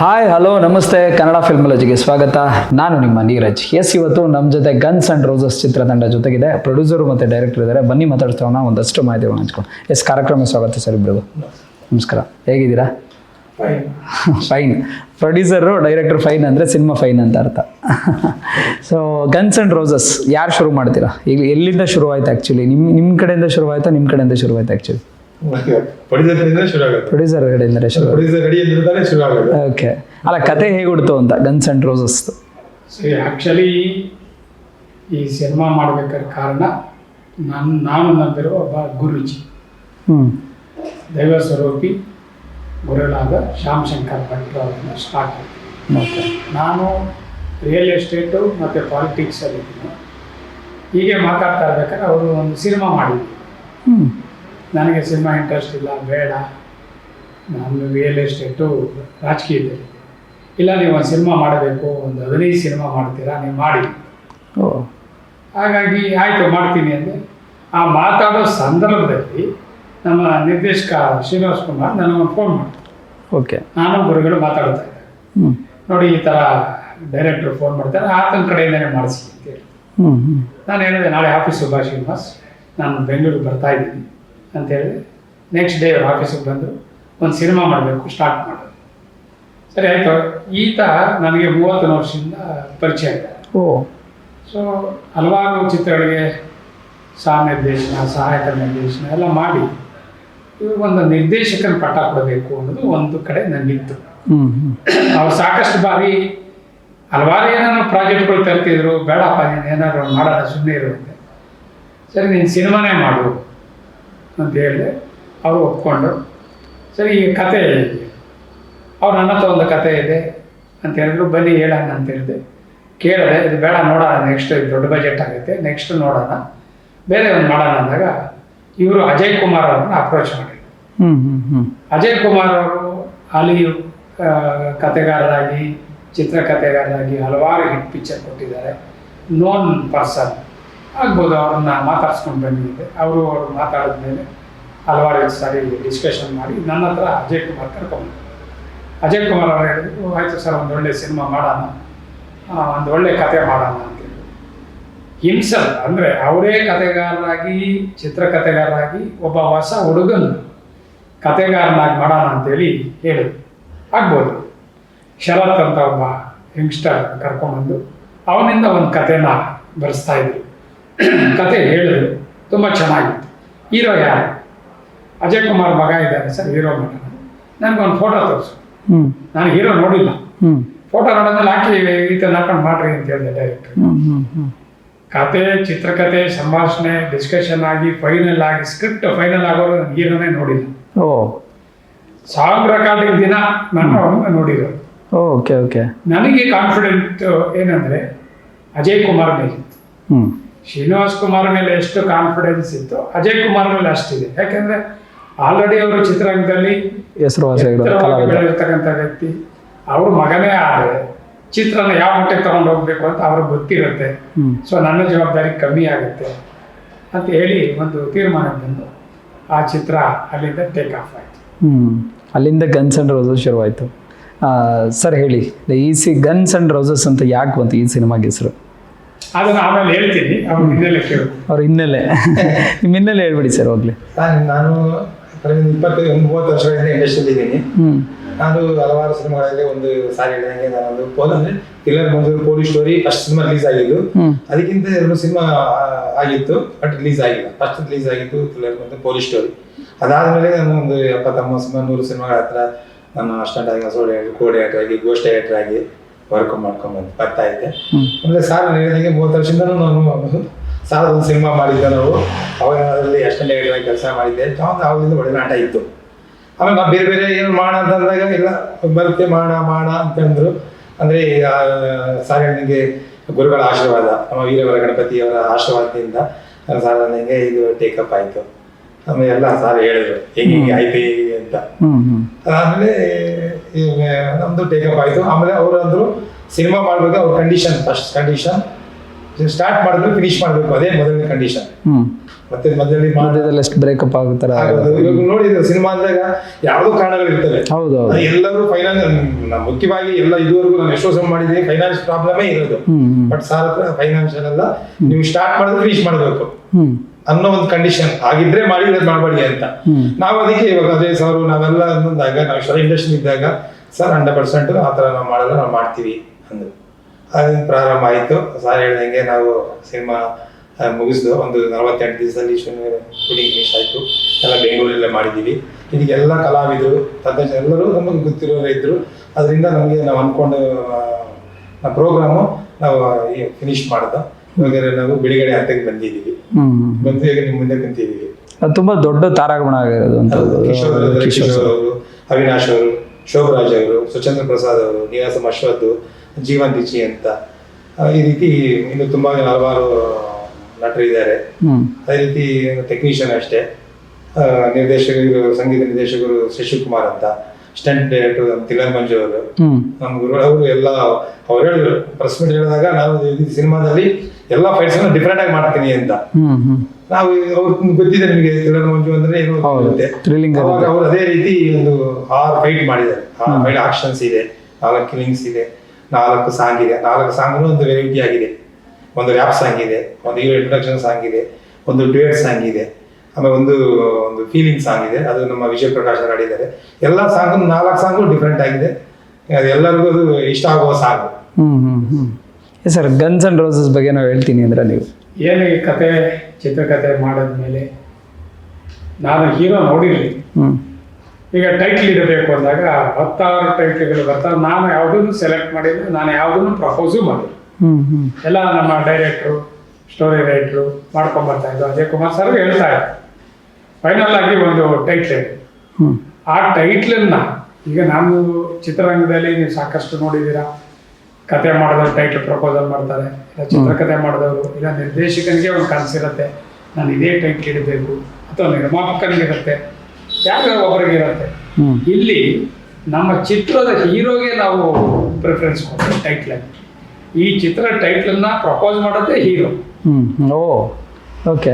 Hi hello ನಮಸ್ತೆ. ಕನ್ನಡ ಫಿಲ್ಮಾಲಜಿಗೆ ಸ್ವಾಗತ. ನಾನು ನಿಮ್ಮ ನೀರಜ್. ಎಸ್ ಇವತ್ತು ನಮ್ಮ ಜೊತೆ ಗನ್ಸ್ ಅಂಡ್ ರೋಸಸ್ ಚಿತ್ರತಂಡ ಜೊತೆಗಿದೆ. ಪ್ರೊಡ್ಯೂಸರು ಮತ್ತು ಡೈರೆಕ್ಟರ್ ಇದ್ದಾರೆ. ಬನ್ನಿ ಮಾತಾಡ್ತಾವಣ ಒಂದಷ್ಟು ಮಾಹಿತಿಗಳನ್ನ ಹಂಚ್ಕೊಂಡು ಎಸ್ ಕಾರ್ಯಕ್ರಮ ಸ್ವಾಗತ ಸರ್ ಇಬ್ಬರಿಗೂ ನಮಸ್ಕಾರ. ಹೇಗಿದ್ದೀರಾ? ಫೈನ್ ಪ್ರೊಡ್ಯೂಸರು ಡೈರೆಕ್ಟರ್ ಫೈನ್ ಅಂದರೆ ಸಿನಿಮಾ ಫೈನ್ ಅಂತ ಅರ್ಥ. ಸೊ ಗನ್ಸ್ ಆ್ಯಂಡ್ ರೋಸಸ್ ಯಾರು ಶುರು ಮಾಡ್ತೀರಾ? ಇಲ್ಲಿ ಎಲ್ಲಿಂದ ಶುರುವಾಯಿತು ಆ್ಯಕ್ಚುಲಿ ನಿಮ್ಮ ನಿಮ್ಮ ಕಡೆಯಿಂದ ಶುರುವಾಯಿತಾ? ನಿಮ್ಮ ಕಡೆಯಿಂದ ಶುರುವಾಯಿತು ಆ್ಯಕ್ಚುಲಿ ಪ್ರೊಡ್ಯೂಸರ್ ಕಡೆಯಿಂದ ಶುರು ಪ್ರೊಡ್ಯೂಸರ್ ರೆಡಿಯಲ್ಲಿರ್ತಾರೆ ಶುರು ಆಗುತ್ತೆ. ಓಕೆ ಅಲ್ಲ ಕತೆ ಹೇಗೆ ಹುಡ್ತು ಅಂತ ಗನ್ಸ್ ಸೆಂಟ್ ರೋಸಸ್ ಸರಿ ಆ್ಯಕ್ಚುಲಿ ಈ ಸಿನಿಮಾ ಮಾಡಬೇಕಾದ ಕಾರಣ ನಾನು ನಾನು ನಂಬಿರೋ ಒಬ್ಬ ಗುರುಜಿ. ಹ್ಞೂ ದೈವ ಸ್ವರೂಪಿ ಗುರುಗಳಾದ ಶ್ಯಾಮ್ ಶಂಕರ್ ಭಟ್ರು ಅವರನ್ನು ಸ್ಟಾರ್ಟ್ ನಾನು ರಿಯಲ್ ಎಸ್ಟೇಟು ಮತ್ತು ಪಾಲಿಟಿಕ್ಸಲ್ಲಿ ಹೀಗೆ ಮಾತಾಡ್ತಾ ಇರ್ಬೇಕಾದ್ರೆ ಅವರು ಒಂದು ಸಿನಿಮಾ ಮಾಡಿದ್ರು. ಹ್ಞೂ ನನಗೆ ಸಿನಿಮಾ ಇಂಟ್ರೆಸ್ಟ್ ಇಲ್ಲ ಬೇಡ. ನಾನು ರಿಯಲ್ ಎಸ್ಟೇಟು ರಾಜಕೀಯದಲ್ಲಿ. ಇಲ್ಲ ನೀವು ಒಂದು ಸಿನಿಮಾ ಮಾಡಬೇಕು ಒಂದು ಹದಿನೈದು ಸಿನಿಮಾ ಮಾಡ್ತೀರಾ ನೀವು ಮಾಡಿ. ಓ. ಹಾಗಾಗಿ ಆಯಿತು ಮಾಡ್ತೀನಿ ಅಂದರೆ ಆ ಮಾತಾಡೋ ಸಂದರ್ಭದಲ್ಲಿ ನಮ್ಮ ನಿರ್ದೇಶಕ ಶ್ರೀನಿವಾಸ್ ಕುಮಾರ್ ನನಗೊಂದು ಫೋನ್ ಮಾಡಿ ಓಕೆ. ನಾನು ಗುರುಗಳು ಮಾತಾಡ್ತಾ ಇದ್ದೆ. ನೋಡಿ ಈ ಥರ ಡೈರೆಕ್ಟ್ರು ಫೋನ್ ಮಾಡ್ತಾರೆ. ಆತನ ಕಡೆಯಿಂದನೇ ಮಾಡಿಸಿ ಅಂತೇಳಿ ನಾನು ಹೇಳಿದೆ ನಾಳೆ ಆಫೀಸ್ ಬಾ ಶ್ರೀನಿವಾಸ್. ನಾನು ಬೆಂಗಳೂರಿಗೆ ಬರ್ತಾ ಇದ್ದೀನಿ. ಅಂತ ಹೇಳಿದೆ ನೆಕ್ಸ್ಟ್ ಡೇ ಅವ್ರು ಆಫೀಸಿಗೆ ಬಂದು ಒಂದು ಸಿನಿಮಾ ಮಾಡಬೇಕು ಸ್ಟಾರ್ಟ್ ಮಾಡೋದು. ಸರಿ ಆಯಿತು ಈತ ನನಗೆ ಮೂವತ್ತು ವರ್ಷದಿಂದ ಪರಿಚಯ ಇದೆ ಓ. ಸೊ ಹಲವಾರು ಚಿತ್ರಗಳಿಗೆ ಸಹ ನಿರ್ದೇಶನ ಸಹಾಯಕ ನಿರ್ದೇಶನ ಎಲ್ಲ ಮಾಡಿ ಇವ್ರು ಒಂದು ನಿರ್ದೇಶಕನ ಪಟ್ಟ ಕೊಡಬೇಕು ಅನ್ನೋದು ಒಂದು ಕಡೆ ನನಗಿತ್ತು ಅವ್ರು ಸಾಕಷ್ಟು ಬಾರಿ ಹಲವಾರು ಏನಾದ್ರು ಪ್ರಾಜೆಕ್ಟ್ಗಳು ತರ್ತಿದ್ರು ಬೇಡಪ್ಪ ನೀನು ಏನಾದ್ರು ಮಾಡೋಣ ಸುಮ್ಮನೆ ಇರುವಂತೆ ಸರಿ ನೀನು ಸಿನಿಮಾನೇ ಮಾಡು. ಅಂತ ಹೇಳಿದೆ. ಅವರು ಒಪ್ಕೊಂಡು ಸರಿ ಈ ಕತೆ ಅವ್ರು ನನ್ನ ಹತ್ರ ಒಂದು ಕತೆ ಇದೆ ಅಂತ ಹೇಳಿದ್ರು ಬನ್ನಿ ಹೇಳೋಣ ಅಂತ ಹೇಳಿದೆ. ಕೇಳಿದೆ ಇದು ಬೇಡ ನೋಡೋಣ ನೆಕ್ಸ್ಟ್ ದೊಡ್ಡ ಬಜೆಟ್ ಆಗುತ್ತೆ ನೆಕ್ಸ್ಟ್ ನೋಡೋಣ. ಬೇರೆ ಒಂದು ಮಾಡೋಣ ಅಂದಾಗ ಇವರು ಅಜಯ್ ಕುಮಾರ್ ಅವ್ರನ್ನ ಅಪ್ರೋಚ್ ಮಾಡಿದ್ರು. ಹ್ಞೂ ಹ್ಞೂ ಹ್ಞೂ ಅಜಯ್ ಕುಮಾರ್ ಅವರು ಅಲ್ಲಿ ಕತೆಗಾರರಾಗಿ ಚಿತ್ರಕಥೆಗಾರರಾಗಿ ಹಲವಾರು ಹಿಟ್ ಪಿಕ್ಚರ್ ಕೊಟ್ಟಿದ್ದಾರೆ. ನೋನ್ ಪರ್ಸನ್ ಆಗ್ಬೋದು ಅವ್ರನ್ನ ಮಾತಾಡ್ಸ್ಕೊಂಡು ಬಂದಿದ್ದೆ. ಅವರು ಅವರು ಮಾತಾಡಿದ್ಮೇಲೆ ಹಲವಾರು ಸಾರಿ ಡಿಸ್ಕಷನ್ ಮಾಡಿ ನನ್ನ ಹತ್ರ ಅಜಯ್ ಕುಮಾರ್ ಕರ್ಕೊಂಡು ಅಜಯ್ ಕುಮಾರ್ ಅವರು ಹೇಳಿದ್ರು ಆಯಿತು ಸರ್, ಒಂದು ಒಳ್ಳೆ ಸಿನಿಮಾ ಮಾಡೋಣ. ಒಂದು ಒಳ್ಳೆ ಕತೆ ಮಾಡೋಣ ಅಂತೇಳಿ ಹಿಮ್ಸಲ್ ಅಂದರೆ ಅವರೇ ಕತೆಗಾರರಾಗಿ ಚಿತ್ರಕಥೆಗಾರರಾಗಿ ಒಬ್ಬ ಹೊಸ ಹುಡುಗನ ಕತೆಗಾರನಾಗಿ ಮಾಡೋಣ ಅಂತೇಳಿ ಹೇಳಿದ್ರು. ಆಗ್ಬೋದು. ಶರತ್ ಅಂತ ಒಬ್ಬ ಯಂಗ್ಸ್ಟರ್ ಕರ್ಕೊಂಡ್ಬಂದು ಅವನಿಂದ ಒಂದು ಕತೆನ ಬರೆಸ್ತಾ ಇದ್ರು. ಕತೆ ಹೇಳಿದ್ರು. ತುಂಬ ಚೆನ್ನಾಗಿತ್ತು. ಹೀರೋ ಯಾರು? ಅಜಯ್ ಕುಮಾರ್ ಮಗ ಇದ್ದಾರೆ ಸರ್ ಹೀರೋ ಮಗ. ನನಗೊಂದು ಫೋಟೋ ತೋರಿಸು. ನಾನು ಹೀರೋ ನೋಡಿಲ್ಲ. ಫೋಟೋ ನೋಡೋದ್ರಲ್ಲಿ ಹಾಕಿ ಈ ಥರ ಹಾಕೊಂಡು ಮಾಡ್ರಿ ಅಂತ ಹೇಳಿದೆ ಡೈರೆಕ್ಟರ್ ಕತೆ ಚಿತ್ರಕತೆ ಸಂಭಾಷಣೆ ಡಿಸ್ಕಷನ್ ಆಗಿ ಫೈನಲ್ ಆಗಿ ಸ್ಕ್ರಿಪ್ಟ್ ಫೈನಲ್ ಆಗೋರು ನಾನು ಹೀರೋನೇ ನೋಡಿಲ್ಲ. ಓ. ಸಾಂಗ್ ರೆಕಾರ್ಡಿಂಗ್ ದಿನ ನಾನು ನೋಡಿರೋದು. Okay okay. ನನಗೆ ಕಾನ್ಫಿಡೆಂಟ್ ಏನಂದ್ರೆ ಅಜಯ್ ಕುಮಾರ್ ಮೇಲೆ. ಹ್ಞೂ ಶ್ರೀನಿವಾಸ್ ಕುಮಾರ್ ಮೇಲೆ ಎಷ್ಟು ಕಾನ್ಫಿಡೆನ್ಸ್ ಇತ್ತು ಅಜಯ್ ಕುಮಾರ್ ಮೇಲೆ ಅಷ್ಟಿದೆ. ಯಾಕೆಂದ್ರೆ ಆಲ್ರೆಡಿ ಅವರು ಚಿತ್ರರಂಗದಲ್ಲಿ ಬೆಳೆದಿರ್ತಕ್ಕಂಥ ವ್ಯಕ್ತಿ. ಅವ್ರ ಮಗನೇ ಆದರೆ ಚಿತ್ರನ ಯಾವ ಮಟ್ಟಕ್ಕೆ ತಗೊಂಡು ಹೋಗ್ಬೇಕು ಅಂತ ಅವ್ರಿಗೆ ಗೊತ್ತಿರುತ್ತೆ. ಸೊ ನನ್ನ ಜವಾಬ್ದಾರಿ ಕಮ್ಮಿ ಆಗುತ್ತೆ ಅಂತ ಹೇಳಿ ಒಂದು ತೀರ್ಮಾನ ಬಂದು ಆ ಚಿತ್ರ ಅಲ್ಲಿಂದ ಟೇಕ್ ಆಫ್ ಆಯಿತು. ಅಲ್ಲಿಂದ ಗನ್ಸ್ ಅಂಡ್ ರೋಸಸ್ ಶುರುವಾಯಿತು. ಸರ್ ಹೇಳಿ ಈ ಸಿ ಗನ್ಸ್ ಅಂಡ್ ರೋಸಸ್ ಅಂತ ಯಾಕೆ ಬಂತು ಈ ಸಿನಿಮಾಗೆ ಹೆಸರು? ಅದನ್ನು ಆಮೇಲೆ ಹೇಳ್ತೀನಿ. ಅವ್ರ ಹಿನ್ನೆಲೆ ಕೇಳು. ಅವ್ರ ಹಿನ್ನೆಲೆ ನಿಮ್ಮ ಹಿನ್ನೆಲೆ ಹೇಳ್ಬಿಡಿ ಸರ್ ಹೋಗ್ಲಿ. ನಾನು ನಾನು ಇಪ್ಪತ್ತೈದು ಒಂದು ಮೂವತ್ತು ವರ್ಷಗಳಿಂದ ಇಂಡಸ್ಟ್ರಿಯಲ್ಲಿ ಇದ್ದೀನಿ ನಾನು ಹಲವಾರು ಸಿನಿಮಾಗಳಲ್ಲಿ ಒಂದು ಸಾರಿ ಹೇಳಿದಂಗೆ ನಾನೊಂದು ಪೋಲ್ ಅಂದ್ರೆ killer Manjur police story first cinema release ಆಗಿದ್ದು. ಅದಕ್ಕಿಂತ ಎರಡು ಸಿನಿಮಾ ಆಗಿತ್ತು ಬಟ್ ರಿಲೀಸ್ ಆಗಿಲ್ಲ. ಫಸ್ಟ್ ರಿಲೀಸ್ ಆಗಿತ್ತು ಕಿಲರ್ ಮಂಜೂರ್ ಪೊಲೀಸ್ ಸ್ಟೋರಿ ಅದಾದ್ಮೇಲೆ ನಾನು ಒಂದು ಎಪ್ಪತ್ತೊಂಬತ್ತು ಸಿನಿಮಾ ನೂರು ಸಿನಿಮಾಗಳ ಹತ್ರ ನಾನು ಅಸ್ಟೆಂಟ್ ಆಗಿ ಸೋಡೆ ಆಗಿ ಡೈರೆಕ್ಟರ್ ಆಗಿ ಗೋಸ್ಟ್ ಡೈರೆಕ್ಟರ್ ಆಗಿ ವರ್ಕ್ ಮಾಡ್ಕೊಂಡು ಬಂದು ಬರ್ತಾ ಇದ್ದೆ. ಆಮೇಲೆ ಸಾರ್ ನಾನು ಹೇಳಿದಂಗೆ ಮೂವತ್ತು ವರ್ಷದಿಂದನೂ ನಾನು ಸಾರ್ ಒಂದು ಸಿನಿಮಾ ಮಾಡಿದ್ದೆ ನಾವು ಅವಾಗ ಅದರಲ್ಲಿ ಡೈರೆಕ್ಟರ್ ಆಗಿ ಕೆಲಸ ಮಾಡಿದ್ದೆ. ಒಂದು ಅವಾಗಿಂದ ಒಡನಾಟ ಇತ್ತು. ಆಮೇಲೆ ನಾವು ಬೇರೆ ಬೇರೆ ಏನು ಮಾಡ ಅಂತ ಅಂದಾಗ ಇಲ್ಲ ಬರುತ್ತೆ ಮಾಡ ಮಾಡೋಣ ಅಂತಂದ್ರು ಅಂದ್ರೆ. ಈಗ ಸಾರ್ ಹೇಳಿದಂಗೆ ಗುರುಗಳ ಆಶೀರ್ವಾದ ನಮ್ಮ ವೀರವರ ಗಣಪತಿಯವರ ಆಶೀರ್ವಾದದಿಂದ ಸಾರ್ ನನಗೆ ಇದು ಟೇಕಪ್ ಆಯಿತು. ಆಮೇಲೆ ಎಲ್ಲ ಸಾರ್ ಹೇಳಿದ್ರು ಹೆಂಗೆ ಹಿಂಗೆ ಆಯ್ತು ಹೀಗೆ ಅಂತ. ಹ್ಞೂ ನಮ್ದು ಟೇಕಪ್ ಆಯಿತು. ಆಮೇಲೆ ಅವರು ಅಂದರು ಸಿನಿಮಾ ಮಾಡ್ಬೇಕು ಅವ್ರ ಕಂಡೀಷನ್ ಫಸ್ಟ್ ಕಂಡೀಷನ್ ಸ್ಟಾರ್ಟ್ ಮಾಡಿದ್ರು ಫಿನಿಶ್ ಮಾಡಬೇಕು ಅದೇ ಮೊದಲನೇ ಕಂಡೀಷನ್ ಮತ್ತೆ ಮಧ್ಯದಲ್ಲಿ ಮಧ್ಯದಲ್ಲಿ ಎಷ್ಟು ಬ್ರೇಕಪ್ ಆಗೋದು. ಇವಾಗ ನೋಡಿದ್ರೆ ಸಿನಿಮಾ ಅಂದಾಗ ಯಾವುದೋ ಕಾರಣಗಳಿರ್ತವೆ ಹೌದು ಎಲ್ಲರೂ ಫೈನಾನ್ಸ್ ಮುಖ್ಯವಾಗಿ ಎಲ್ಲ ಇದುವರೆಗೂ ನಾನು ಎಷ್ಟೋ ಸಮ ಮಾಡಿದ್ದೀನಿ ಫೈನಾನ್ಸ್ ಪ್ರಾಬ್ಲಮೇ ಇರೋದು. ಬಟ್ ಸಾರ್ ಫೈನಾನ್ಷಿಯಲ್ ಅಲ್ಲ. ನೀವು ಸ್ಟಾರ್ಟ್ ಮಾಡಿದ್ರೆ ಫಿನಿಶ್ ಮಾಡಬೇಕು. ಅನ್ನೋ ಒಂದು ಕಂಡೀಷನ್ ಆಗಿದ್ರೆ ಮಾಡಿ ಮಾಡಬೇಡಿ ಅಂತ ನಾವು ಅದಕ್ಕೆ ಇವಾಗ ಅದೇ ಸರ್ ನಾವೆಲ್ಲ ಅಂದಾಗ ನಾವು ಶರ ಇಂಡಸ್ಟ್ರಿ ಇದ್ದಾಗ ಸರ್ ಹಂಡ್ರೆಡ್ ಪರ್ಸೆಂಟ್ ಆ ಥರ ನಾವು ಮಾಡಲ್ಲ ನಾವು ಮಾಡ್ತೀವಿ ಅಂದರು ಅದರಿಂದ ಪ್ರಾರಂಭ ಆಯಿತು ಸರ್ ಹೇಳ್ದಂಗೆ ನಾವು ಸಿನಿಮಾ ಮುಗಿಸ್ದು ಒಂದು ನಲವತ್ತೆಂಟು ದಿವಸದಲ್ಲಿ ಶೂಟಿಂಗ್ ಫಿನಿಶ್ ಆಯಿತು ಎಲ್ಲ ಬೆಂಗಳೂರಲ್ಲೇ ಮಾಡಿದ್ದೀವಿ ಇದಕ್ಕೆಲ್ಲ ಕಲಾವಿದರು ತಂದೆ ಎಲ್ಲರೂ ನಮಗೆ ಗೊತ್ತಿರೋರು ಇದ್ದರು ಅದರಿಂದ ನಮಗೆ ನಾವು ಅಂದ್ಕೊಂಡು ಪ್ರೋಗ್ರಾಮು ನಾವು ಫಿನಿಶ್ ಮಾಡ್ದು ಇವಾಗ ನಾವು ಬಿಡುಗಡೆ ಹಂತಕ್ಕೆ ಬಂದಿದ್ದೀವಿ. ಬಂದು ಈಗ ನಿಮ್ಮ ಮುಂದೆ ಕುಂತಿದ್ದೀವಿ ಅದು ತುಂಬಾ ದೊಡ್ಡ ತಾರಾಗಮಣ ಆಗಿರೋದು ಅಂತ. ಕಿಶೋರ್ ಅವರು, ಅವಿನಾಶ್ ಅವರು ಶೋಭರಾಜ್ ಅವರು ಸುಚಂದ್ರ ಪ್ರಸಾದ್ ಅವರು ನಿವಾಸ ಅಶ್ವಥ್ ಜೀವನ್ ದಿಚಿ ಅಂತ. ಈ ರೀತಿ ಇನ್ನು ತುಂಬಾ ಹಲವಾರು ನಟರು ಇದ್ದಾರೆ. ಅದೇ ರೀತಿ ಟೆಕ್ನಿಷಿಯನ್ ಅಷ್ಟೇ. ಆ, ನಿರ್ದೇಶಕರು ಸಂಗೀತ ನಿರ್ದೇಶಕರು ಶಶಿಕುಮಾರ್ ಅಂತ ಸ್ಟಂಟ್ ಡೈರೆಕ್ಟರ್ ತಿಲನ್ ಮಂಜು ಅವರು. ನಮ್ಮ ಗುರು ಅವರು ಎಲ್ಲ ಅವ್ರು ಹೇಳಿದ್ರು ಪ್ರೆಸ್ ಮೀಟ್ ಹೇಳಿದಾಗ ನಾನು ಸಿನಿಮಾದಲ್ಲಿ ಎಲ್ಲ ಫೈಟ್ಸ್ ಡಿಫ್ರೆಂಟ್ ಆಗಿ ಮಾಡ್ತೀನಿ ಅಂತ. ನಾವು ಅವ್ರು ಗೊತ್ತಿದೆ ನಿಮಗೆ ಥ್ರಿಲ್ಲರ್ ಮಂಜು ಅಂದ್ರೆ ಏನು ಅವಾಗ ಅವ್ರು ಅದೇ ರೀತಿ ಒಂದು ಆರು ಫೈಟ್ ಮಾಡಿದ್ದಾರೆ. ಆರು ಫೈಟ್ ಆಕ್ಷನ್ಸ್ ಇದೆ ನಾಲ್ಕು ಕಿಲಿಂಗ್ಸ್ ಇದೆ ನಾಲ್ಕು ಸಾಂಗ್ ಇದೆ. ನಾಲ್ಕು ಸಾಂಗ್ ಒಂದು ವೆರೈಟಿ ಆಗಿದೆ. ಒಂದು ರ್ಯಾಪ್ ಸಾಂಗ್ ಇದೆ ಒಂದು ಹೀರೋ ಇಂಟ್ರಡಕ್ಷನ್ ಸಾಂಗ್ ಇದೆ ಒಂದು ಡ್ಯೂಯೆಟ್ ಸಾಂಗ್ ಇದೆ ಆಮೇಲೆ ಒಂದು ಒಂದು ಫೀಲಿಂಗ್ ಸಾಂಗ್ ಇದೆ. ಅದು ನಮ್ಮ ವಿಜಯ್ ಪ್ರಕಾಶ್ ಅವರು ಹಾಡಿದ್ದಾರೆ. ಎಲ್ಲ ಸಾಂಗ್ ನಾಲ್ಕು ಸಾಂಗು ಡಿಫ್ರೆಂಟ್ ಆಗಿದೆ. ಅದು ಎಲ್ಲರಿಗೂ ಅದು ಇಷ್ಟ ಆಗುವ ಸಾಂಗ್ ಹ್ಞೂ ಹ್ಞೂ ಹ್ಞೂ ಸರ್ ಗನ್ಸ್ ಅಂಡ್ ರೋಸಸ್ ಬಗ್ಗೆ ನಾವು ಹೇಳ್ತೀನಿ ಅಂದರೆ ನೀವು. ಏನು ಈ ಕತೆ ಚಿತ್ರಕತೆ ಮಾಡಿದ್ಮೇಲೆ ನಾನು ಹೀರೋ ನೋಡಿರಲಿ. ಈಗ ಟೈಟ್ಲ್ ಇಡಬೇಕು ಅಂದಾಗ ಹತ್ತಾರು ಟೈಟ್ಲ್ಗಳು ಬರ್ತಾವೆ ನಾನು ಯಾವುದನ್ನು ಸೆಲೆಕ್ಟ್ ಮಾಡಿದ್ರೆ ನಾನು ಯಾವುದನ್ನು ಪ್ರಪೋಸು ಮಾಡಿಲ್ಲ. ಎಲ್ಲ ನಮ್ಮ ಡೈರೆಕ್ಟ್ರು ಸ್ಟೋರಿ ರೈಟ್ರು ಮಾಡ್ಕೊಂಬರ್ತಾ ಇದ್ರು. ಅಜಯ್ ಕುಮಾರ್ ಸರ್ ಹೇಳ್ತಾ ಇದ್ರು. ಫೈನಲ್ ಆಗಿ ಒಂದು ಟೈಟ್ಲ್ ಆ ಟೈಟ್ಲನ್ನ ಈಗ ನಾನು ಚಿತ್ರರಂಗದಲ್ಲಿ ನೀವು ಸಾಕಷ್ಟು ನೋಡಿದ್ದೀರಾ. ಕತೆ ಮಾಡಿದವರು ಟೈಟ್ಲ್ ಪ್ರಪೋಸಲ್ ಮಾಡ್ತಾರೆ ಇಲ್ಲ ಚಿತ್ರಕಥೆ ಮಾಡಿದವರು ಇಲ್ಲ ನಿರ್ದೇಶಕನಿಗೆ ಒಂದು ಕನಸಿರುತ್ತೆ ನಾನು ಇದೇ ಟೈಟ್ಲ್ ಇಡಬೇಕು ಅಥವಾ ನಿರ್ಮಾಪಕನಿಗಿರುತ್ತೆ ಯಾವ್ಯಾವ ಒಬ್ಬರಿಗೆ ಇರುತ್ತೆ ಹ್ಞೂ ಇಲ್ಲಿ ನಮ್ಮ ಚಿತ್ರದ ಹೀರೋಗೆ ನಾವು ಪ್ರಿಫರೆನ್ಸ್ ಕೊಡ್ತೀವಿ ಟೈಟ್ಲಲ್ಲಿ ಈ ಚಿತ್ರ ಟೈಟ್ಲನ್ನ ಪ್ರಪೋಸ್ ಮಾಡೋದೇ ಹೀರೋ. ಹ್ಞೂ ಓ ಓಕೆ